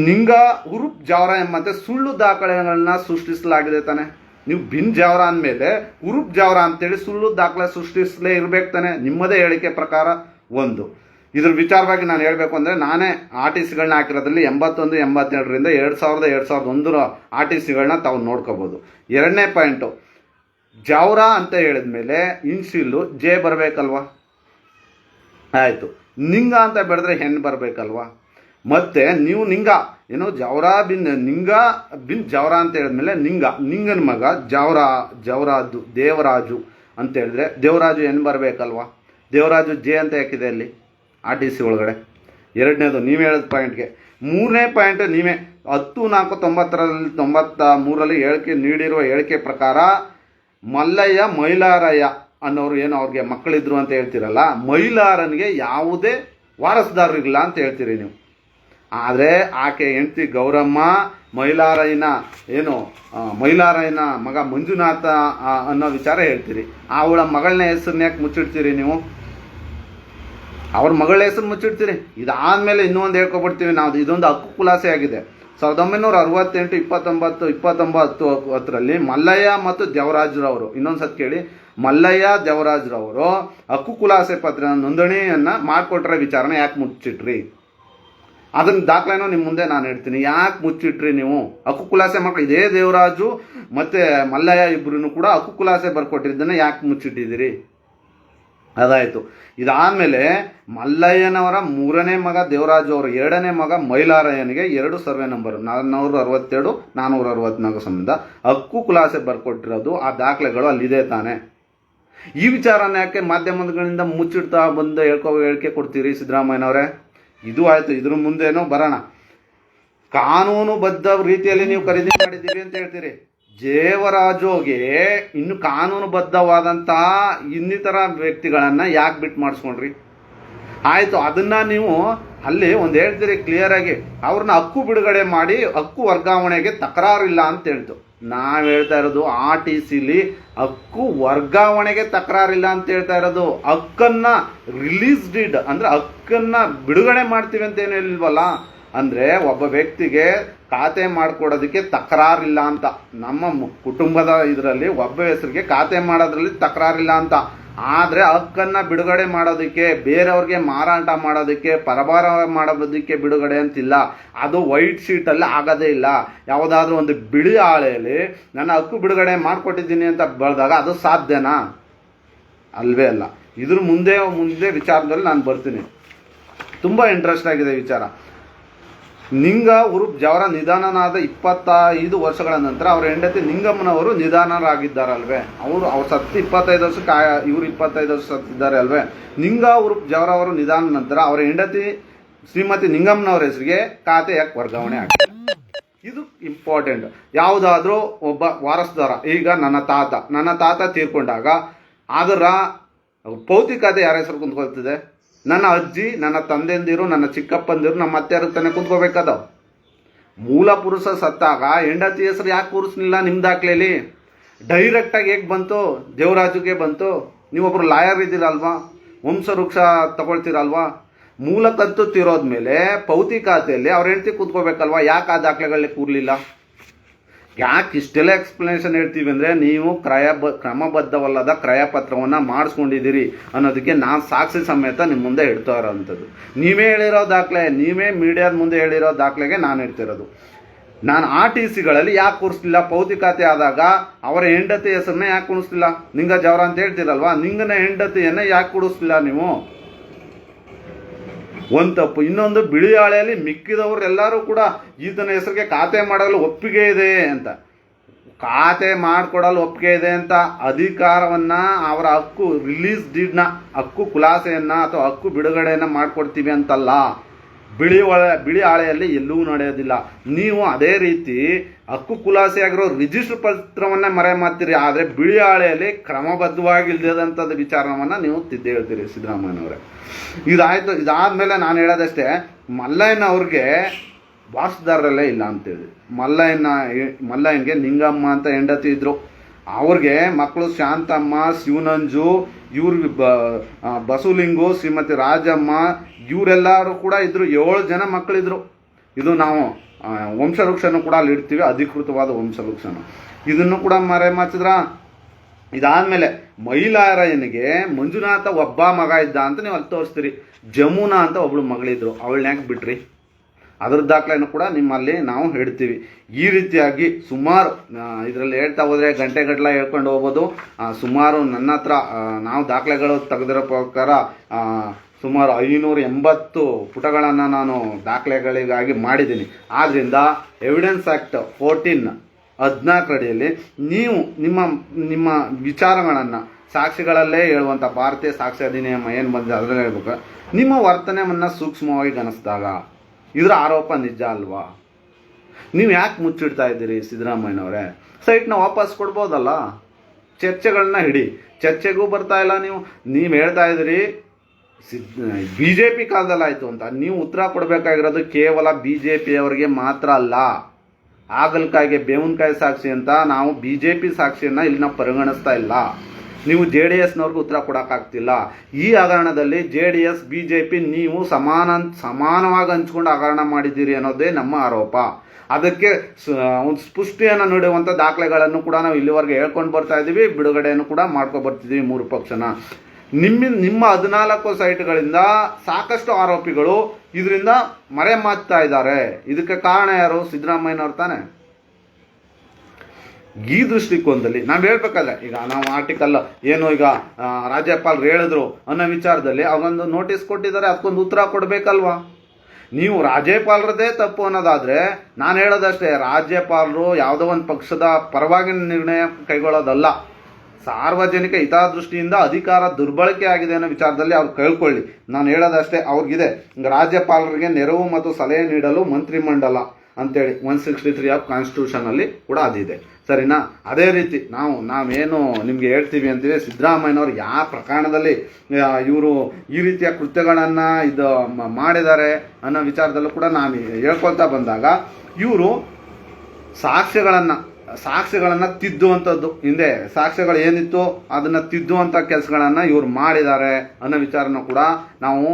ನಿಂಗ ಉರುಪ್ ಜಾವರ ಎಂಬಂತೆ ಸುಳ್ಳು ದಾಖಲೆಗಳನ್ನ ಸೃಷ್ಟಿಸಲಾಗಿದೆ ತಾನೆ. ನೀವು ಬಿನ್ ಜಾವರ ಅಂದಮೇಲೆ ಉರುಪ್ ಜಾವರ ಅಂತೇಳಿ ಸುಳ್ಳು ದಾಖಲೆ ಸೃಷ್ಟಿಸಲೇ ಇರಬೇಕು ತಾನೆ. ನಿಮ್ಮದೇ ಹೇಳಿಕೆ ಪ್ರಕಾರ ಒಂದು. ಇದ್ರ ವಿಚಾರವಾಗಿ ನಾನು ಹೇಳಬೇಕು ಅಂದರೆ, ನಾನೇ ಆರ್ ಟಿ ಸಿಗಳನ್ನ ಹಾಕಿರೋದ್ರಲ್ಲಿ ಎಂಬತ್ತೊಂದು, ಎಂಬತ್ತೆರಡರಿಂದ ಎರಡು ಸಾವಿರದ ಎರಡು ಸಾವಿರದ ಒಂದರ ಆರ್ ಟಿ ಸಿಗಳನ್ನ ತಾವು ನೋಡ್ಕೋಬೋದು. ಎರಡನೇ ಪಾಯಿಂಟು ಜಾವ್ರ ಅಂತ ಹೇಳಿದ್ಮೇಲೆ ಇನ್ಶಿಲ್ಲು ಜೆ ಬರಬೇಕಲ್ವಾ? ಆಯಿತು. ನಿಂಗ ಅಂತ ಬೆಳೆದ್ರೆ ಹೆಣ್ಣು ಬರಬೇಕಲ್ವಾ? ಮತ್ತೆ ನೀವು ನಿಂಗ, ಏನೋ ಜವರಾ ಬಿನ್, ನಿಂಗ ಬಿನ್ ಜವರ ಅಂತ ಹೇಳಿದ್ಮೇಲೆ ನಿಂಗ, ನಿಂಗನ ಮಗ ಜವರ, ಜವರಾಜು, ದೇವರಾಜು ಅಂತ ಹೇಳಿದ್ರೆ, ದೇವರಾಜು ಏನು ಬರಬೇಕಲ್ವಾ? ದೇವರಾಜು ಜೆ ಅಂತ ಯಾಕಿದೆ ಅಲ್ಲಿ? ಆರ್ ಟಿ ಸಿ ಒಳಗಡೆ. ಎರಡನೇದು, ನೀವು ಹೇಳಿದ ಪಾಯಿಂಟ್ಗೆ ಮೂರನೇ ಪಾಯಿಂಟ್ ನೀವೇ, ಹತ್ತು, ನಾಲ್ಕು, ತೊಂಬತ್ತರಲ್ಲಿ ತೊಂಬತ್ತ ಮೂರಲ್ಲಿ ಹೇಳಿಕೆ ನೀಡಿರುವ ಹೇಳಿಕೆ ಪ್ರಕಾರ ಮಲ್ಲಯ್ಯ ಮೈಲಾರಯ್ಯ ಅನ್ನೋರು ಏನು ಅವ್ರಿಗೆ ಮಕ್ಕಳಿದ್ರು ಅಂತ ಹೇಳ್ತೀರಲ್ಲ, ಮೈಲಾರನಿಗೆ ಯಾವುದೇ ವಾರಸ್ದಾರರಿಲ್ಲ ಅಂತ ಹೇಳ್ತೀರಿ ನೀವು. ಆದರೆ ಆಕೆ ಹೆಂಡತಿ ಗೌರಮ್ಮ, ಮೈಲಾರಯ್ಯನ ಏನು ಮೈಲಾರಯ್ಯನ ಮಗ ಮಂಜುನಾಥ ಅನ್ನೋ ವಿಚಾರ ಹೇಳ್ತೀರಿ. ಅವಳ ಮಗಳನ್ನ ಹೆಸರನ್ನ ಯಾಕೆ ಮುಚ್ಚಿಡ್ತೀರಿ ನೀವು? ಅವ್ರ ಮಗಳ ಹೆಸರು ಮುಚ್ಚಿಡ್ತೀರಿ? ಇದಾದ್ಮೇಲೆ ಇನ್ನೊಂದು ಹೇಳ್ಕೊಬಿಡ್ತೀವಿ ನಾವು. ಇದೊಂದು ಹಕ್ಕು ಖುಲಾಸೆ ಆಗಿದೆ. ಸಾವಿರದ ಒಂಬೈನೂರ ಅರವತ್ತೆಂಟು, ಇಪ್ಪತ್ತೊಂಬತ್ತು ಇಪ್ಪತ್ತೊಂಬತ್ತು ಹತ್ತರಲ್ಲಿ ಮಲ್ಲಯ್ಯ ಮತ್ತು ದೇವರಾಜರವರು, ಇನ್ನೊಂದು ಸತ್ ಕೇಳಿ. ಮಲ್ಲಯ್ಯ, ದೇವರಾಜರವರು ಹಕ್ಕು ಖುಲಾಸೆ ಪತ್ರ ನೋಂದಣಿಯನ್ನು ಮಾಡಿಕೊಟ್ರೆ ವಿಚಾರನ ಯಾಕೆ ಮುಚ್ಚಿಟ್ರಿ? ಅದನ್ನ ದಾಖಲೆನೂ ನಿಮ್ಮ ಮುಂದೆ ನಾನು ಹೇಳ್ತೀನಿ. ಯಾಕೆ ಮುಚ್ಚಿಟ್ರಿ ನೀವು? ಅಕ್ಕು ಕುಲಾಸೆ ಮಕ್ಕಳು ಇದೇ ದೇವರಾಜು ಮತ್ತೆ ಮಲ್ಲಯ್ಯ ಇಬ್ರು ಕೂಡ ಅಕ್ಕು ಕುಲಾಸೆ ಬರ್ಕೊಟ್ಟಿದ್ದನ್ನ ಯಾಕೆ ಮುಚ್ಚಿಟ್ಟಿದ್ದೀರಿ? ಅದಾಯಿತು. ಇದಾದಮೇಲೆ ಮಲ್ಲಯ್ಯನವರ ಮೂರನೇ ಮಗ ದೇವರಾಜು ಅವರ ಎರಡನೇ ಮಗ ಮೈಲಾರಯ್ಯನಿಗೆ ಎರಡು ಸರ್ವೆ ನಂಬರ್ ನಾನ್ನೂರ ಅರವತ್ತೆರಡು ನಾನ್ನೂರ ಅರವತ್ನಾಲ್ಕು ಸಂಬಂಧ ಹಕ್ಕು ಕುಲಾಸೆ ಬರ್ಕೊಟ್ಟಿರೋದು. ಆ ದಾಖಲೆಗಳು ಅಲ್ಲಿದೆ ತಾನೆ. ಈ ವಿಚಾರನ ಯಾಕೆ ಮಾಧ್ಯಮಗಳಿಂದ ಮುಚ್ಚಿಡ್ತಾ ಬಂದು ಹೇಳ್ಕೊ ಹೇಳಿಕೆ ಕೊಡ್ತೀರಿ ಸಿದ್ದರಾಮಯ್ಯನವರೇ? ಇದು ಆಯಿತು, ಇದ್ರ ಮುಂದೇನೋ ಬರೋಣ. ಕಾನೂನುಬದ್ಧ ರೀತಿಯಲ್ಲಿ ನೀವು ಖರೀದಿ ಮಾಡಿದ್ದೀರಿ ಅಂತ ಹೇಳ್ತೀರಿ. ಜೇವರಾಜೋಗೆ ಇನ್ನು ಕಾನೂನುಬದ್ಧವಾದಂತಹ ಇನ್ನಿತರ ವ್ಯಕ್ತಿಗಳನ್ನ ಯಾಕೆ ಬಿಟ್ಟು ಮಾಡಿಸ್ಕೊಂಡ್ರಿ? ಆಯ್ತು, ಅದನ್ನ ನೀವು ಅಲ್ಲಿ ಒಂದು ಹೇಳ್ತೀರಿ ಕ್ಲಿಯರ್ ಆಗಿ. ಅವ್ರನ್ನ ಹಕ್ಕು ಬಿಡುಗಡೆ ಮಾಡಿ, ಹಕ್ಕು ವರ್ಗಾವಣೆಗೆ ತಕರಾರಿಲ್ಲ ಅಂತ ಹೇಳ್ತು. ನಾವ್ ಹೇಳ್ತಾ ಇರೋದು ಆ ಟಿ ಸಿಲಿ ಹಕ್ಕು ವರ್ಗಾವಣೆಗೆ ತಕರಾರಿಲ್ಲ ಅಂತ ಹೇಳ್ತಾ ಇರೋದು. ಹಕ್ಕನ್ನ ರಿಲೀಸ್ ಡಿಡ್ ಅಂದ್ರೆ ಹಕ್ಕನ್ನ ಬಿಡುಗಡೆ ಮಾಡ್ತೀವಿ ಅಂತ ಏನು ಹೇಳಿಲ್ವಲ್ಲ ಅಂದ್ರೆ ಒಬ್ಬ ವ್ಯಕ್ತಿಗೆ ಖಾತೆ ಮಾಡ್ಕೊಡೋದಕ್ಕೆ ತಕರಾರಿಲ್ಲ ಅಂತ. ನಮ್ಮ ಕುಟುಂಬದ ಇದರಲ್ಲಿ ಒಬ್ಬ ಹೆಸರಿಗೆ ಖಾತೆ ಮಾಡೋದ್ರಲ್ಲಿ ತಕರಾರಿಲ್ಲ ಅಂತ. ಆದ್ರೆ ಹಕ್ಕನ್ನ ಬಿಡುಗಡೆ ಮಾಡೋದಕ್ಕೆ, ಬೇರೆಯವ್ರಿಗೆ ಮಾರಾಟ ಮಾಡೋದಕ್ಕೆ, ಪರಭಾರ ಮಾಡೋದಕ್ಕೆ ಬಿಡುಗಡೆ ಅಂತಿಲ್ಲ. ಅದು ವೈಟ್ ಶೀಟ್ ಅಲ್ಲಿ ಆಗೋದೇ ಇಲ್ಲ. ಯಾವುದಾದ್ರೂ ಒಂದು ಬಿಳಿ ಹಾಳೆಯಲ್ಲಿ ನನ್ನ ಹಕ್ಕು ಬಿಡುಗಡೆ ಮಾಡಿಕೊಟ್ಟಿದ್ದೀನಿ ಅಂತ ಬೆಳೆದಾಗ ಅದು ಸಾಧ್ಯನಾ? ಅಲ್ವೇ ಅಲ್ಲ. ಇದ್ರ ಮುಂದೆ ಮುಂದೆ ವಿಚಾರದಲ್ಲಿ ನಾನು ಬರ್ತೀನಿ. ತುಂಬಾ ಇಂಟ್ರೆಸ್ಟ್ ಆಗಿದೆ ವಿಚಾರ. ನಿಂಗ ಉರುಪ್ ಜವರ ನಿಧಾನನಾದ ಇಪ್ಪತ್ತೈದು ವರ್ಷಗಳ ನಂತರ ಅವರ ಹೆಂಡತಿ ನಿಂಗಮ್ಮನವರು ನಿಧನರಾಗಿದ್ದಾರಲ್ವೇ? ಅವರು ಅವ್ರು ಸತ್ತು ಇಪ್ಪತ್ತೈದು ವರ್ಷ ಕಾಯ ಇವರು ಇಪ್ಪತ್ತೈದು ವರ್ಷ ಸತ್ತಿದ್ದಾರೆ ಅಲ್ವೇ? ನಿಂಗ ಉರುಪ್ ಜವರ ಅವರು ನಿಧಾನ ನಂತರ ಅವರ ಹೆಂಡತಿ ಶ್ರೀಮತಿ ನಿಂಗಮ್ಮನವರ ಹೆಸರಿಗೆ ಖಾತೆ ಯಾಕೆ ವರ್ಗಾವಣೆ ಆಗಿದೆ ಇದು ಇಂಪಾರ್ಟೆಂಟ್ ಯಾವುದಾದ್ರೂ ಒಬ್ಬ ವಾರಸ್ದಾರ, ಈಗ ನನ್ನ ತಾತ ನನ್ನ ತಾತ ತೀರ್ಕೊಂಡಾಗ ಅದರ ಭೌತಿಕತೆ ಯಾರ ಹೆಸರು ಕುಂತ್ಕೊಳ್ತಿದೆ? ನನ್ನ ಅಜ್ಜಿ, ನನ್ನ ತಂದೆಂದಿರು ನನ್ನ ಚಿಕ್ಕಪ್ಪಂದಿರು, ನಮ್ಮ ಅತ್ತೆಯರು ತಾನೇ ಕುಂತ್ಕೋಬೇಕದ. ಮೂಲ ಪುರುಷ ಸತ್ತಾಗ ಹೆಂಡತಿ ಹೆಸರು ಯಾಕೆ ಕೂರಿಸ್ಲಿಲ್ಲ ನಿಮ್ಮ ದಾಖಲೆಯಲ್ಲಿ ಡೈರೆಕ್ಟಾಗಿ ಹೇಗೆ ಬಂತು? ದೇವರಾಜುಗೆ ಬಂತು. ನೀವೊಬ್ಬರು ಲಾಯರ್ ಇದ್ದೀರಲ್ವಾ? ವಂಶವೃಕ್ಷ ತಗೊಳ್ತೀರಲ್ವಾ? ಮೂಲ ಕಂತು ಮೇಲೆ ಪೌತಿ ಖಾತೆಯಲ್ಲಿ ಅವ್ರ ಹೆಂಡತಿ ಕೂತ್ಕೋಬೇಕಲ್ವಾ? ಯಾಕೆ ಆ ದಾಖಲೆಗಳಲ್ಲಿ ಕೂರ್ಲಿಲ್ಲ? ಯಾಕೆ ಇಷ್ಟೆಲ್ಲ ಎಕ್ಸ್ಪ್ಲನೇಷನ್ ಹೇಳ್ತೀವಿ ಅಂದರೆ ನೀವು ಕ್ರಯ ಕ್ರಮಬದ್ಧವಲ್ಲದ ಕ್ರಯಪತ್ರವನ್ನು ಮಾಡಿಸ್ಕೊಂಡಿದ್ದೀರಿ ಅನ್ನೋದಕ್ಕೆ ನಾನು ಸಾಕ್ಷಿ ಸಮೇತ ನಿಮ್ಮ ಮುಂದೆ ಇಡ್ತಾ ಇರೋವಂಥದ್ದು ನೀವೇ ಹೇಳಿರೋ ದಾಖಲೆ, ನೀವೇ ಮೀಡಿಯಾದ ಮುಂದೆ ಹೇಳಿರೋ ದಾಖಲೆಗೆ ನಾನು ಇಡ್ತಿರೋದು ನಾನು ಆರ್ ಟಿ ಸಿಗಳಲ್ಲಿ ಯಾಕೆ ಕೂರಿಸ್ಲಿಲ್ಲ? ಪೌತಿ ಖಾತೆ ಆದಾಗ ಅವರ ಹೆಂಡತಿ ಹೆಸರನ್ನ ಯಾಕೆ ಕುಣಿಸ್ಲಿಲ್ಲ ನಿಂಗ ಜವರ ಅಂತ ಹೇಳ್ತೀರಲ್ವಾ? ನಿಂಗನ ಹೆಂಡತಿಯನ್ನ ಯಾಕೆ ಕುಡಿಸ್ಲಿಲ್ಲ ನೀವು? ಒಂದು ತಪ್ಪು. ಇನ್ನೊಂದು ಬಿಳಿ ಹಾಳೆಯಲ್ಲಿ ಮಿಕ್ಕಿದವರು ಎಲ್ಲರೂ ಕೂಡ ಈತನ ಹೆಸರಿಗೆ ಖಾತೆ ಮಾಡಲು ಒಪ್ಪಿಗೆ ಇದೆ ಅಂತ. ಖಾತೆ ಮಾಡಿಕೊಡಲು ಒಪ್ಪಿಗೆ ಇದೆ ಅಂತ ಅಧಿಕಾರವನ್ನ ಅವರ ಹಕ್ಕು ರಿಲೀಸ್ ಡೀಡ್ನ ಹಕ್ಕು, ಖುಲಾಸೆಯನ್ನು ಅಥವಾ ಹಕ್ಕು ಬಿಡುಗಡೆಯನ್ನ ಮಾಡಿಕೊಡ್ತೀವಿ ಅಂತಲ್ಲ. ಬಿಳಿ ಒಳೆ, ಬಿಳಿ ಹಾಳೆಯಲ್ಲಿ ಎಲ್ಲೂ ನಡೆಯೋದಿಲ್ಲ. ನೀವು ಅದೇ ರೀತಿ ಹಕ್ಕು ಖುಲಾಸೆಯಾಗಿರೋ ರಿಜಿಸ್ಟರ್ ಪತ್ರವನ್ನೇ ಮರೆ ಮಾಡ್ತೀರಿ, ಆದರೆ ಬಿಳಿ ಹಾಳೆಯಲ್ಲಿ ಕ್ರಮಬದ್ಧವಾಗಿ ವಿಚಾರವನ್ನು ನೀವು ತಿದ್ದಿ ಹೇಳ್ತೀರಿ ಸಿದ್ದರಾಮಯ್ಯನವರೇ. ಇದಾಯಿತು, ಇದಾದಮೇಲೆ ನಾನು ಹೇಳೋದಷ್ಟೇ, ಮಲ್ಲಯ್ಯನ ಅವ್ರಿಗೆ ವಾಸುದಾರರಲ್ಲೇ ಇಲ್ಲ ಅಂತೇಳಿ. ಮಲ್ಲಯ್ಯನ, ಮಲ್ಲಯ್ಯನಿಗೆ ನಿಂಗಮ್ಮ ಅಂತ ಹೆಂಡತಿ ಇದ್ರು. ಅವ್ರಿಗೆ ಮಕ್ಕಳು ಶಾಂತಮ್ಮ, ಶಿವನಂಜು, ಇವ್ರ ಬಸುಲಿಂಗು, ಶ್ರೀಮತಿ ರಾಜಮ್ಮ, ಇವರೆಲ್ಲರೂ ಕೂಡ ಇದ್ದರು ಏಳು ಜನ ಮಕ್ಕಳಿದ್ರು. ಇದು ನಾವು ವಂಶವೃಕ್ಷನೂ ಕೂಡ ಅಲ್ಲಿ ಇಡ್ತೀವಿ, ಅಧಿಕೃತವಾದ ವಂಶವೃಕ್ಷನು. ಇದನ್ನು ಕೂಡ ಮರೆ ಮಾಚಿದ್ರ ಇದಾದಮೇಲೆ ಮೈಲಾರಯ್ಯನಿಗೆ ಮಂಜುನಾಥ ಒಬ್ಬ ಮಗ ಇದ್ದ ಅಂತ ನೀವು ಅಲ್ಲಿ ತೋರಿಸ್ತೀರಿ. ಜಮುನಾ ಅಂತ ಒಬ್ಳು ಮಗಳಿದ್ರು. ಅವಳನ್ನ ಯಾಕೆ ಬಿಟ್ರಿ? ಅದ್ರ ದಾಖಲೆಯನ್ನು ಕೂಡ ನಿಮ್ಮಲ್ಲಿ ನಾವು ಹೇಳ್ತೀವಿ. ಈ ರೀತಿಯಾಗಿ ಸುಮಾರು ಇದರಲ್ಲಿ ಹೇಳ್ತಾ ಹೋದರೆ ಗಂಟೆಗಟ್ಟಲೆ ಹೇಳ್ಕೊಂಡು ಹೋಗ್ಬೋದು. ಸುಮಾರು ನನ್ನ ಹತ್ರ ನಾವು ದಾಖಲೆಗಳು ತೆಗೆದಿರೋ ಪ್ರಕಾರ ಸುಮಾರು ಐನೂರ ಎಂಬತ್ತು ಪುಟಗಳನ್ನು ನಾನು ದಾಖಲೆಗಳಿಗಾಗಿ ಮಾಡಿದ್ದೀನಿ. ಆದ್ದರಿಂದ ಎವಿಡೆನ್ಸ್ ಆ್ಯಕ್ಟ್ ಫೋರ್ಟೀನ್ ಹದಿನಾಲ್ಕರಡಿಯಲ್ಲಿ ನೀವು ನಿಮ್ಮ ನಿಮ್ಮ ವಿಚಾರಗಳನ್ನು ಸಾಕ್ಷಿಗಳಲ್ಲೇ ಹೇಳುವಂಥ ಭಾರತೀಯ ಸಾಕ್ಷಿ ಅಧಿನಿಯಮ ಏನು ಬಂದಿದೆ ಅದರಲ್ಲಿ ಹೇಳ್ಬೇಕು. ನಿಮ್ಮ ವರ್ತನೆಯನ್ನು ಸೂಕ್ಷ್ಮವಾಗಿ ಗಣಿಸಿದಾಗ ಇದರ ಆರೋಪ ನಿಜ ಅಲ್ವಾ? ನೀವು ಯಾಕೆ ಮುಚ್ಚಿಡ್ತಾ ಇದ್ದೀರಿ ಸಿದ್ದರಾಮಯ್ಯನವರೇ? ಸೈಟ್ನ ವಾಪಸ್ ಕೊಡ್ಬೋದಲ್ಲ? ಚರ್ಚೆಗಳನ್ನ ಹಿಡಿ. ಚರ್ಚೆಗೂ ಬರ್ತಾ ಇಲ್ಲ ನೀವು. ನೀವು ಹೇಳ್ತಾ ಇದ್ದೀರಿ ಬಿ ಜೆ ಪಿ ಕಾಲದಲ್ಲಾಯಿತು ಅಂತ. ನೀವು ಉತ್ತರ ಕೊಡಬೇಕಾಗಿರೋದು ಕೇವಲ ಬಿ ಜೆ ಪಿಯವರಿಗೆ ಮಾತ್ರ ಅಲ್ಲ. ಆಗಲ್ಕಾಯಿಗೆ ಬೇವಿನಕಾಯಿ ಸಾಕ್ಷಿ ಅಂತ ನಾವು ಬಿ ಜೆ ಪಿ ಸಾಕ್ಷಿಯನ್ನು ಇಲ್ಲಿ ನಾವು ಪರಿಗಣಿಸ್ತಾ ಇಲ್ಲ. ನೀವು ಜೆ ಡಿ ಎಸ್ನವ್ರಿಗೆ ಉತ್ತರ ಕೊಡೋಕ್ಕಾಗ್ತಿಲ್ಲ. ಈ ಹಗರಣದಲ್ಲಿ J D S, B J P ನೀವು ಸಮಾನ, ಸಮಾನವಾಗಿ ಹಂಚ್ಕೊಂಡು ಹಗರಣ ಮಾಡಿದ್ದೀರಿ ಅನ್ನೋದೇ ನಮ್ಮ ಆರೋಪ. ಅದಕ್ಕೆ ಒಂದು ಸ್ಪುಷ್ಟಿಯನ್ನು ನೀಡುವಂಥ ದಾಖಲೆಗಳನ್ನು ಕೂಡ ನಾವು ಇಲ್ಲಿವರೆಗೆ ಹೇಳ್ಕೊಂಡು ಬರ್ತಾ ಇದ್ದೀವಿ. ಬಿಡುಗಡೆಯನ್ನು ಕೂಡ ಮಾಡ್ಕೊಬರ್ತಿದ್ದೀವಿ ಮೂರು ಪಕ್ಷನ. ನಿಮ್ಮ ನಿಮ್ಮ ಹದಿನಾಲ್ಕು ಸೈಟ್ಗಳಿಂದ ಸಾಕಷ್ಟು ಆರೋಪಿಗಳು ಇದರಿಂದ ಮರೆ ಮಾಚ್ತಾ ಇದ್ದಾರೆ. ಇದಕ್ಕೆ ಕಾರಣ ಯಾರು? ಸಿದ್ದರಾಮಯ್ಯನವ್ರು ತಾನೆ. ಈ ದೃಷ್ಟಿಕೋನದಲ್ಲಿ ನಾವು ಹೇಳ್ಬೇಕಲ್ಲ, ಈಗ ನಾವು ಆರ್ಟಿಕಲ್ ಏನು ಈಗ ರಾಜ್ಯಪಾಲರು ಹೇಳಿದ್ರು ಅನ್ನೋ ವಿಚಾರದಲ್ಲಿ ಅವರೊಂದು ನೋಟಿಸ್ ಕೊಟ್ಟಿದ್ದಾರೆ ಅದಕ್ಕೊಂದು ಉತ್ತರ ಕೊಡಬೇಕಲ್ವಾ? ನೀವು ರಾಜ್ಯಪಾಲರದೇ ತಪ್ಪು ಅನ್ನೋದಾದರೆ, ನಾನು ಹೇಳೋದಷ್ಟೇ, ರಾಜ್ಯಪಾಲರು ಯಾವುದೋ ಒಂದು ಪಕ್ಷದ ಪರವಾಗಿ ನಿರ್ಣಯ ಕೈಗೊಳ್ಳೋದಲ್ಲ. ಸಾರ್ವಜನಿಕ ಹಿತದೃಷ್ಟಿಯಿಂದ ಅಧಿಕಾರ ದುರ್ಬಳಕೆ ಆಗಿದೆ ಅನ್ನೋ ವಿಚಾರದಲ್ಲಿ ಅವ್ರು ಕೇಳ್ಕೊಳ್ಳಿ. ನಾನು ಹೇಳೋದಷ್ಟೇ ಅವ್ರಿಗಿದೆ. ರಾಜ್ಯಪಾಲರಿಗೆ ನೆರವು ಮತ್ತು ಸಲಹೆ ನೀಡಲು ಮಂತ್ರಿಮಂಡಲ ಅಂತೇಳಿ ಒನ್ ಸಿಕ್ಸ್ಟಿ ತ್ರೀ ಆಫ್ ಕಾನ್ಸ್ಟಿಟ್ಯೂಷನಲ್ಲಿ ಕೂಡ ಅದಿದೆ ಸರಿನಾ? ಅದೇ ರೀತಿ ನಾವು, ನಾವೇನು ನಿಮಗೆ ಹೇಳ್ತೀವಿ ಅಂತೇಳಿ ಸಿದ್ದರಾಮಯ್ಯನವರು ಯಾವ ಪ್ರಕರಣದಲ್ಲಿ ಇವರು ಈ ರೀತಿಯ ಕೃತ್ಯಗಳನ್ನು ಇದು ಮಾಡಿದ್ದಾರೆ ಅನ್ನೋ ವಿಚಾರದಲ್ಲೂ ಕೂಡ ನಾನು ಹೇಳ್ಕೊಳ್ತಾ ಬಂದಾಗ, ಇವರು ಸಾಕ್ಷ್ಯಗಳನ್ನು ಸಾಕ್ಷ್ಯಗಳನ್ನು ತಿದ್ದುವಂಥದ್ದು ಹಿಂದೆ ಸಾಕ್ಷ್ಯಗಳು ಏನಿತ್ತು ಅದನ್ನು ತಿದ್ದುವಂಥ ಕೆಲಸಗಳನ್ನು ಇವರು ಮಾಡಿದ್ದಾರೆ ಅನ್ನೋ ವಿಚಾರನ ಕೂಡ ನಾವು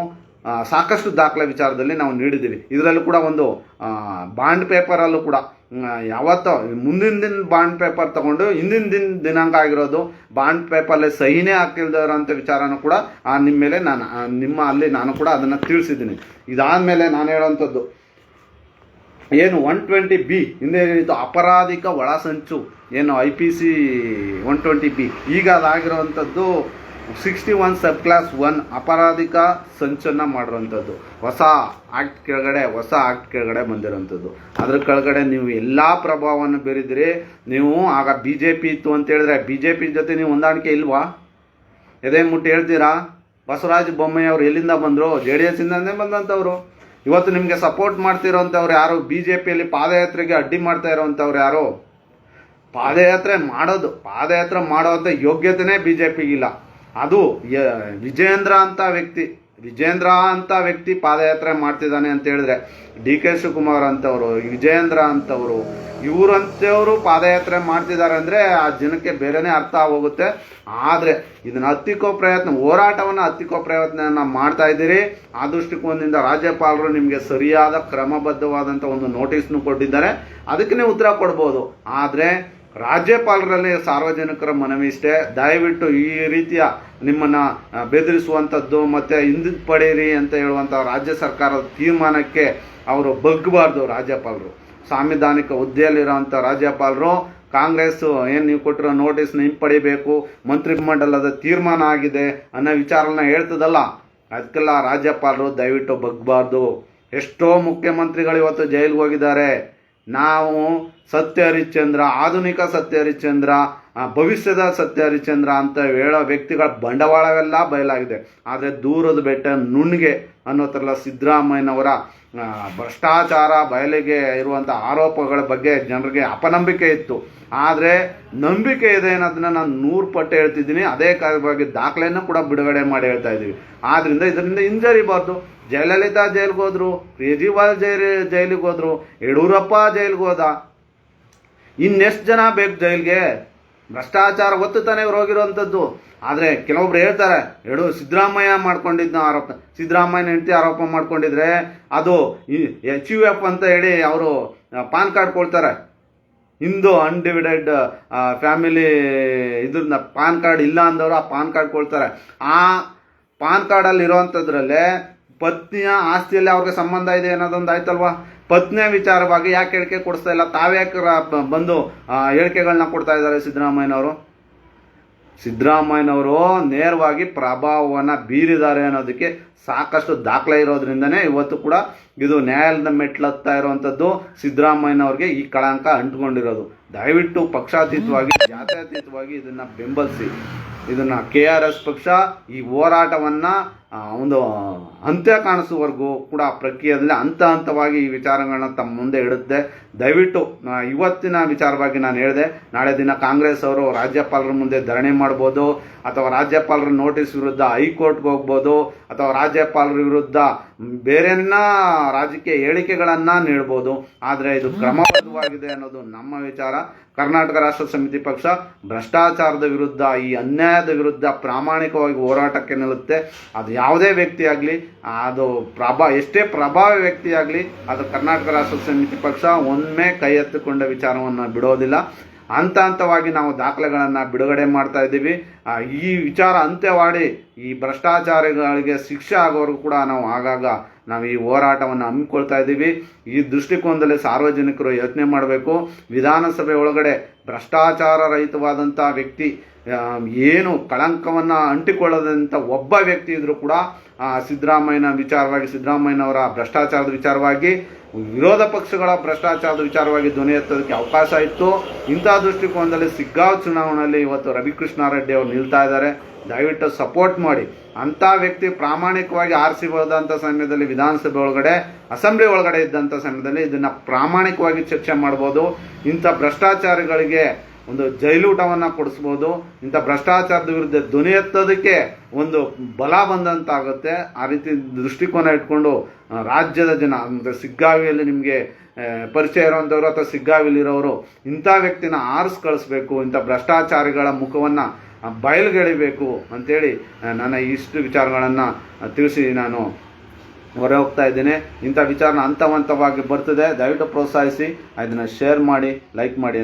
ಸಾಕಷ್ಟು ದಾಖಲೆ ವಿಚಾರದಲ್ಲಿ ನಾವು ನೀಡಿದ್ದೀವಿ. ಇದರಲ್ಲೂ ಕೂಡ ಒಂದು ಬಾಂಡ್ ಪೇಪರಲ್ಲೂ ಕೂಡ ಯಾವತ್ತೋ ಮುಂದಿನ ದಿನ ಬಾಂಡ್ ಪೇಪರ್ ತಗೊಂಡು ಹಿಂದಿನ ದಿನ ದಿನಾಂಕ ಆಗಿರೋದು ಬಾಂಡ್ ಪೇಪರ್ಲೆ ಸಹಿನೇ ಹಾಕಿಲ್ದಿರೋಂಥ ವಿಚಾರನೂ ಕೂಡ ಆ, ನಿಮ್ಮ ಮೇಲೆ ನಾನು ನಿಮ್ಮ ಅಲ್ಲಿ ನಾನು ಕೂಡ ಅದನ್ನು ತಿಳಿಸಿದ್ದೀನಿ. ಇದಾದಮೇಲೆ ನಾನು ಹೇಳೋವಂಥದ್ದು ಏನು ಒನ್ ಟ್ವೆಂಟಿ ಬಿ ಹಿಂದೆ ಏನಿತ್ತು ಅಪರಾಧಿಕ ಒಳಸಂಚು ಏನು I P C one twenty B ಈಗ ಅದಾಗಿರುವಂಥದ್ದು sixty one sub clause one ಅಪರಾಧಿಕ ಸಂಚನ ಮಾಡಿರೋಂಥದ್ದು ಹೊಸ ಆಕ್ಟ್ ಕೆಳಗಡೆ, ಹೊಸ ಆಕ್ಟ್ ಕೆಳಗಡೆ ಬಂದಿರೋಂಥದ್ದು ಅದ್ರ ಕೆಳಗಡೆ ನೀವು ಎಲ್ಲ ಪ್ರಭಾವವನ್ನು ಬೀರಿದ್ರಿ ನೀವು ಆಗ ಬಿ ಜೆ ಪಿ ಇತ್ತು ಅಂತ ಹೇಳಿದ್ರೆ ಬಿ ಜೆ ಪಿ ಜೊತೆ ನೀವು ಹೊಂದಾಣಿಕೆ ಇಲ್ವಾ? ಎದೆ ಮುಟ್ಟಿ ಹೇಳ್ತೀರಾ? ಬಸವರಾಜ ಬೊಮ್ಮಾಯಿ ಅವರು ಎಲ್ಲಿಂದ ಬಂದರು? ಜೆ ಡಿ ಎಸ್ ಇಂದನೇ ಬಂದಂಥವ್ರು. ಇವತ್ತು ನಿಮಗೆ ಸಪೋರ್ಟ್ ಮಾಡ್ತಿರೋಂಥವ್ರು ಯಾರು? ಬಿ ಜೆ ಪಿಯಲ್ಲಿ ಪಾದಯಾತ್ರೆಗೆ ಅಡ್ಡಿ ಮಾಡ್ತಾ ಇರೋವಂಥವ್ರು ಯಾರು? ಪಾದಯಾತ್ರೆ ಮಾಡೋದು. ಪಾದಯಾತ್ರೆ ಮಾಡೋವಂಥ ಯೋಗ್ಯತೆನೇ ಬಿ ಜೆ ಪಿಗಿಲ್ಲ ಅದು ವಿಜೇಂದ್ರ ಅಂತ ವ್ಯಕ್ತಿ ವಿಜೇಂದ್ರ ಅಂತ ವ್ಯಕ್ತಿ ಪಾದಯಾತ್ರೆ ಮಾಡ್ತಿದ್ದಾನೆ ಅಂತ ಹೇಳಿದ್ರೆ, ಡಿ ಕೆ ಶಿವಕುಮಾರ್ ಅಂತವರು ವಿಜೇಂದ್ರ ಅಂತವರು ಇವರಂತವರು ಪಾದಯಾತ್ರೆ ಮಾಡ್ತಿದ್ದಾರೆ ಅಂದ್ರೆ ಆ ಜನಕ್ಕೆ ಬೇರೆನೇ ಅರ್ಥ ಹೋಗುತ್ತೆ ಆದರೆ ಇದನ್ನ ಹತ್ತಿಕ್ಕೋ ಪ್ರಯತ್ನ, ಹೋರಾಟವನ್ನ ಹತ್ತಿಕ್ಕೋ ಪ್ರಯತ್ನ ಮಾಡ್ತಾ ಇದ್ದೀರಿ. ಆ ದೃಷ್ಟಿಕೋನದಿಂದ ರಾಜ್ಯಪಾಲರು ನಿಮಗೆ ಸರಿಯಾದ ಕ್ರಮಬದ್ಧವಾದಂಥ ಒಂದು ನೋಟಿಸ್ನು ಕೊಟ್ಟಿದ್ದಾರೆ. ಅದಕ್ಕೆ ಉತ್ತರ ಕೊಡ್ಬೋದು. ಆದ್ರೆ ರಾಜ್ಯಪಾಲರಲ್ಲಿ ಸಾರ್ವಜನಿಕರ ಮನವಿ ಇಷ್ಟೇ. ದಯವಿಟ್ಟು ಈ ರೀತಿಯ ನಿಮ್ಮನ್ನ ಬೆದರಿಸುವಂಥದ್ದು ಮತ್ತೆ ಪಡೆಯಿರಿ ಅಂತ ಹೇಳುವಂಥ ರಾಜ್ಯ ಸರ್ಕಾರದ ತೀರ್ಮಾನಕ್ಕೆ ಅವರು ಬಗ್ಗಬಾರ್ದು ರಾಜ್ಯಪಾಲರು. ಸಾಂವಿಧಾನಿಕ ಹುದ್ದೆಯಲ್ಲಿರುವಂಥ ರಾಜ್ಯಪಾಲರು, ಕಾಂಗ್ರೆಸ್ ಏನು ನೀವು ಕೊಟ್ಟಿರೋ ನೋಟಿಸ್ನ ಹಿಂಪಡಿಬೇಕು, ಮಂತ್ರಿಮಂಡಲದ ತೀರ್ಮಾನ ಆಗಿದೆ ಅನ್ನೋ ವಿಚಾರನ ಹೇಳ್ತದಲ್ಲ. ಅದಕ್ಕೆಲ್ಲ ರಾಜ್ಯಪಾಲರು ದಯವಿಟ್ಟು ಬಗ್ಗಬಾರ್ದು. ಎಷ್ಟೋ ಮುಖ್ಯಮಂತ್ರಿಗಳು ಇವತ್ತು ಜೈಲಿಗೆ ಹೋಗಿದ್ದಾರೆ. ನಾವು ಸತ್ಯ ಹರಿಶ್ಚಂದ್ರ ಆಧುನಿಕ ಸತ್ಯ ಹರಿಶ್ಚಂದ್ರ ಭವಿಷ್ಯದ ಸತ್ಯ ಹರಿಶ್ಚಂದ್ರ ಅಂತ ಹೇಳೋ ವ್ಯಕ್ತಿಗಳ ಬಂಡವಾಳವೆಲ್ಲ ಬಯಲಾಗಿದೆ. ಆದರೆ ದೂರದ ಬೆಟ್ಟ ನುಣ್ಗೆ ಅನ್ನೋ ಥರ ಸಿದ್ದರಾಮಯ್ಯನವರ ಭ್ರಷ್ಟಾಚಾರ ಬಯಲಿಗೆ ಇರುವಂಥ ಆರೋಪಗಳ ಬಗ್ಗೆ ಜನರಿಗೆ ಅಪನಂಬಿಕೆ ಇತ್ತು. ಆದರೆ ನಂಬಿಕೆ ಇದೆ ಅನ್ನೋದನ್ನ ನಾನು ನೂರು ಪಟ್ಟು ಹೇಳ್ತಿದ್ದೀನಿ. ಅದೇ ಕಾರ್ಯವಾಗಿ ದಾಖಲೆಯನ್ನು ಕೂಡ ಬಿಡುಗಡೆ ಮಾಡಿ ಹೇಳ್ತಾ ಇದ್ದೀವಿ. ಆದ್ದರಿಂದ ಇದರಿಂದ ಹಿಂಜರಿಬಾರ್ದು ಜಯಲಲಿತಾ ಜೈಲಿಗೆ ಹೋದ್ರು, ಕೇಜ್ರಿವಾಲ್ ಜೈಲ್, ಜೈಲಿಗೆ ಹೋದ್ರು, ಯಡಿಯೂರಪ್ಪ ಜೈಲಿಗೆ ಹೋದ. ಇನ್ನೆಷ್ಟು ಜನ ಬೇಕು ಜೈಲಿಗೆ? ಭ್ರಷ್ಟಾಚಾರ ಒತ್ತು ತಾನೇ ಇವ್ರು ಹೋಗಿರುವಂಥದ್ದು ಆದರೆ ಕೆಲವೊಬ್ರು ಹೇಳ್ತಾರೆ, ಎಡು, ಸಿದ್ದರಾಮಯ್ಯ ಮಾಡ್ಕೊಂಡಿದ್ನ ಆರೋಪ, ಸಿದ್ದರಾಮಯ್ಯನ ಹೆಂಡತಿ ಆರೋಪ ಮಾಡ್ಕೊಂಡಿದ್ರೆ ಅದು ಎಚ್ ಯು ಎಫ್ ಅಂತ ಹೇಳಿ ಅವರು ಪಾನ್ ಕಾರ್ಡ್ ಕೊಡ್ತಾರೆ. ಹಿಂದೂ ಅನ್ಡಿವಿಡೆಡ್ ಫ್ಯಾಮಿಲಿ ಇದ್ರನ್ನ ಪಾನ್ ಕಾರ್ಡ್ ಇಲ್ಲ ಅಂದವರು ಆ ಪಾನ್ ಕಾರ್ಡ್ ಕೊಡ್ತಾರೆ. ಆ ಪಾನ್ ಕಾರ್ಡಲ್ಲಿ ಇರೋವಂಥದ್ರಲ್ಲೇ ಪತ್ನಿಯ ಆಸ್ತಿಯಲ್ಲಿ ಅವ್ರಿಗೆ ಸಂಬಂಧ ಇದೆ ಅನ್ನೋದೊಂದು ಆಯ್ತಲ್ವಾ? ಪತ್ನಿಯ ವಿಚಾರವಾಗಿ ಯಾಕೆ ಹೇಳಿಕೆ ಕೊಡಿಸ್ತಾ ಇಲ್ಲ? ತಾವ್ಯಾಕೆ ಬಂದು ಹೇಳಿಕೆಗಳನ್ನ ಕೊಡ್ತಾ ಇದ್ದಾರೆ ಸಿದ್ದರಾಮಯ್ಯನವರು? ಸಿದ್ದರಾಮಯ್ಯನವರು ನೇರವಾಗಿ ಪ್ರಭಾವವನ್ನು ಬೀರಿದ್ದಾರೆ ಅನ್ನೋದಕ್ಕೆ ಸಾಕಷ್ಟು ದಾಖಲೆ ಇರೋದ್ರಿಂದನೇ ಇವತ್ತು ಕೂಡ ಇದು ನ್ಯಾಯಾಲಯದ ಮೆಟ್ಲತ್ತಾ ಇರುವಂಥದ್ದು ಸಿದ್ದರಾಮಯ್ಯನವ್ರಿಗೆ ಈ ಕಳಂಕ ಅಂಟ್ಕೊಂಡಿರೋದು. ದಯವಿಟ್ಟು ಪಕ್ಷಾತೀತವಾಗಿ, ಜಾತ್ಯಾತೀತವಾಗಿ ಇದನ್ನ ಬೆಂಬಲಿಸಿ. ಇದನ್ನ ಕೆ ಆರ್ ಎಸ್ ಪಕ್ಷ ಈ ಹೋರಾಟವನ್ನ ಒಂದು ಅಂತ್ಯ ಕಾಣಿಸುವವರೆಗೂ ಕೂಡ ಪ್ರಕ್ರಿಯೆಯಲ್ಲಿ ಹಂತ ಹಂತವಾಗಿ ಈ ವಿಚಾರಗಳನ್ನ ತಮ್ಮ ಮುಂದೆ ಇಡುತ್ತೆ. ದಯವಿಟ್ಟು ಇವತ್ತಿನ ವಿಚಾರವಾಗಿ ನಾನು ಹೇಳಿದೆ, ನಾಳೆ ದಿನ ಕಾಂಗ್ರೆಸ್ ಅವರು ರಾಜ್ಯಪಾಲರ ಮುಂದೆ ಧರಣಿ ಮಾಡ್ಬೋದು, ಅಥವಾ ರಾಜ್ಯಪಾಲರ ನೋಟಿಸ್ ವಿರುದ್ಧ ಹೈಕೋರ್ಟ್ಗೆ ಹೋಗ್ಬೋದು, ಅಥವಾ ರಾಜ್ಯಪಾಲರ ವಿರುದ್ಧ ಬೇರೆನ್ನ ರಾಜಕೀಯ ಹೇಳಿಕೆಗಳನ್ನ ನೀಡ್ಬೋದು. ಆದರೆ ಇದು ಕ್ರಮಬದ್ಧವಾಗಿದೆ ಅನ್ನೋದು ನಮ್ಮ ವಿಚಾರ. ಕರ್ನಾಟಕ ರಾಷ್ಟ್ರ ಸಮಿತಿ ಪಕ್ಷ ಭ್ರಷ್ಟಾಚಾರದ ವಿರುದ್ಧ, ಈ ಅನ್ಯಾಯದ ವಿರುದ್ಧ ಪ್ರಾಮಾಣಿಕವಾಗಿ ಹೋರಾಟಕ್ಕೆ ನಿಲ್ಲುತ್ತೆ. ಅದು ಯಾವುದೇ ವ್ಯಕ್ತಿ ಆಗಲಿ ಅದು ಪ್ರಭಾ, ಎಷ್ಟೇ ಪ್ರಭಾವಿ ವ್ಯಕ್ತಿಯಾಗಲಿ, ಅದು ಕರ್ನಾಟಕ ರಾಷ್ಟ್ರ ಸಮಿತಿ ಪಕ್ಷ ಒಮ್ಮೆ ಕೈ ಎತ್ತಿಕೊಂಡ ವಿಚಾರವನ್ನು ಬಿಡೋದಿಲ್ಲ. ಹಂತ ಹಂತವಾಗಿ ನಾವು ದಾಖಲೆಗಳನ್ನು ಬಿಡುಗಡೆ ಮಾಡ್ತಾ ಇದ್ದೀವಿ. ಈ ವಿಚಾರ ಅಂತ್ಯವಾಡಿ ಈ ಭ್ರಷ್ಟಾಚಾರಿಗಳಿಗೆ ಶಿಕ್ಷೆ ಆಗೋವರೆಗೂ ಕೂಡ ನಾವು ಆಗಾಗ ನಾವು ಈ ಹೋರಾಟವನ್ನು ಹಮ್ಮಿಕೊಳ್ತಾ ಇದ್ದೀವಿ. ಈ ದೃಷ್ಟಿಕೋನದಲ್ಲಿ ಸಾರ್ವಜನಿಕರು ಯೋಚನೆ ಮಾಡಬೇಕು. ವಿಧಾನಸಭೆ ಒಳಗಡೆ ಭ್ರಷ್ಟಾಚಾರ ರಹಿತವಾದಂಥ ವ್ಯಕ್ತಿ ಏನು ಕಳಂಕವನ್ನು ಅಂಟಿಕೊಳ್ಳದಂಥ ಒಬ್ಬ ವ್ಯಕ್ತಿ ಇದ್ದರೂ ಕೂಡ ಸಿದ್ದರಾಮಯ್ಯನ ವಿಚಾರವಾಗಿ, ಸಿದ್ದರಾಮಯ್ಯನವರ ಭ್ರಷ್ಟಾಚಾರದ ವಿಚಾರವಾಗಿ, ವಿರೋಧ ಪಕ್ಷಗಳ ಭ್ರಷ್ಟಾಚಾರದ ವಿಚಾರವಾಗಿ ಧ್ವನಿ ಎತ್ತೋದಕ್ಕೆ ಅವಕಾಶ ಇತ್ತು. ಇಂಥ ದೃಷ್ಟಿಕೋನದಲ್ಲಿ ಸಿಗ್ಗಾವ್ ಚುನಾವಣೆಯಲ್ಲಿ ಇವತ್ತು ರವಿಕೃಷ್ಣಾರೆಡ್ಡಿ ಅವರು ನಿಲ್ತಾ ಇದ್ದಾರೆ. ದಯವಿಟ್ಟು ಸಪೋರ್ಟ್ ಮಾಡಿ. ಅಂಥ ವ್ಯಕ್ತಿ ಪ್ರಾಮಾಣಿಕವಾಗಿ ಆರಿಸಿ ಹೋದಂಥ ಸಮಯದಲ್ಲಿ, ವಿಧಾನಸಭೆ ಒಳಗಡೆ, ಅಸೆಂಬ್ಲಿ ಒಳಗಡೆ ಇದ್ದಂಥ ಸಮಯದಲ್ಲಿ ಇದನ್ನು ಪ್ರಾಮಾಣಿಕವಾಗಿ ಚರ್ಚೆ ಮಾಡ್ಬೋದು. ಇಂಥ ಭ್ರಷ್ಟಾಚಾರಿಗಳಿಗೆ ಒಂದು ಜೈಲೂಟವನ್ನು ಕೊಡಿಸ್ಬೋದು. ಇಂಥ ಭ್ರಷ್ಟಾಚಾರದ ವಿರುದ್ಧ ಧ್ವನಿ ಎತ್ತೋದಕ್ಕೆ ಒಂದು ಬಲ ಬಂದಂತಾಗುತ್ತೆ. ಆ ರೀತಿ ದೃಷ್ಟಿಕೋನ ಇಟ್ಕೊಂಡು ರಾಜ್ಯದ ಜನ ಅಂದರೆ ಸಿಗ್ಗಾವಿಯಲ್ಲಿ ನಿಮಗೆ ಪರಿಚಯ ಇರೋವಂಥವ್ರು ಅಥವಾ ಸಿಗ್ಗಾವಿಲಿರೋರು ಇಂಥ ವ್ಯಕ್ತಿನ ಆರಿಸ್ ಕಳಿಸ್ಬೇಕು ಇಂಥ ಭ್ರಷ್ಟಾಚಾರಿಗಳ ಮುಖವನ್ನು ಬಯಲುಗೆಳಿಬೇಕು ಅಂತೇಳಿ ಆ, ನನ್ನ ಇಷ್ಟು ವಿಚಾರಗಳನ್ನು ತಿಳಿಸಿ ನಾನು ಹೊರ ಹೋಗ್ತಾ ಇದ್ದೇನೆ. ಇಂಥ ವಿಚಾರನ ಹಂತ ಹಂತವಾಗಿ ಬರ್ತದೆ. ದಯವಿಟ್ಟು ಪ್ರೋತ್ಸಾಹಿಸಿ. ಅದನ್ನು ಶೇರ್ ಮಾಡಿ ಲೈಕ್ ಮಾಡಿ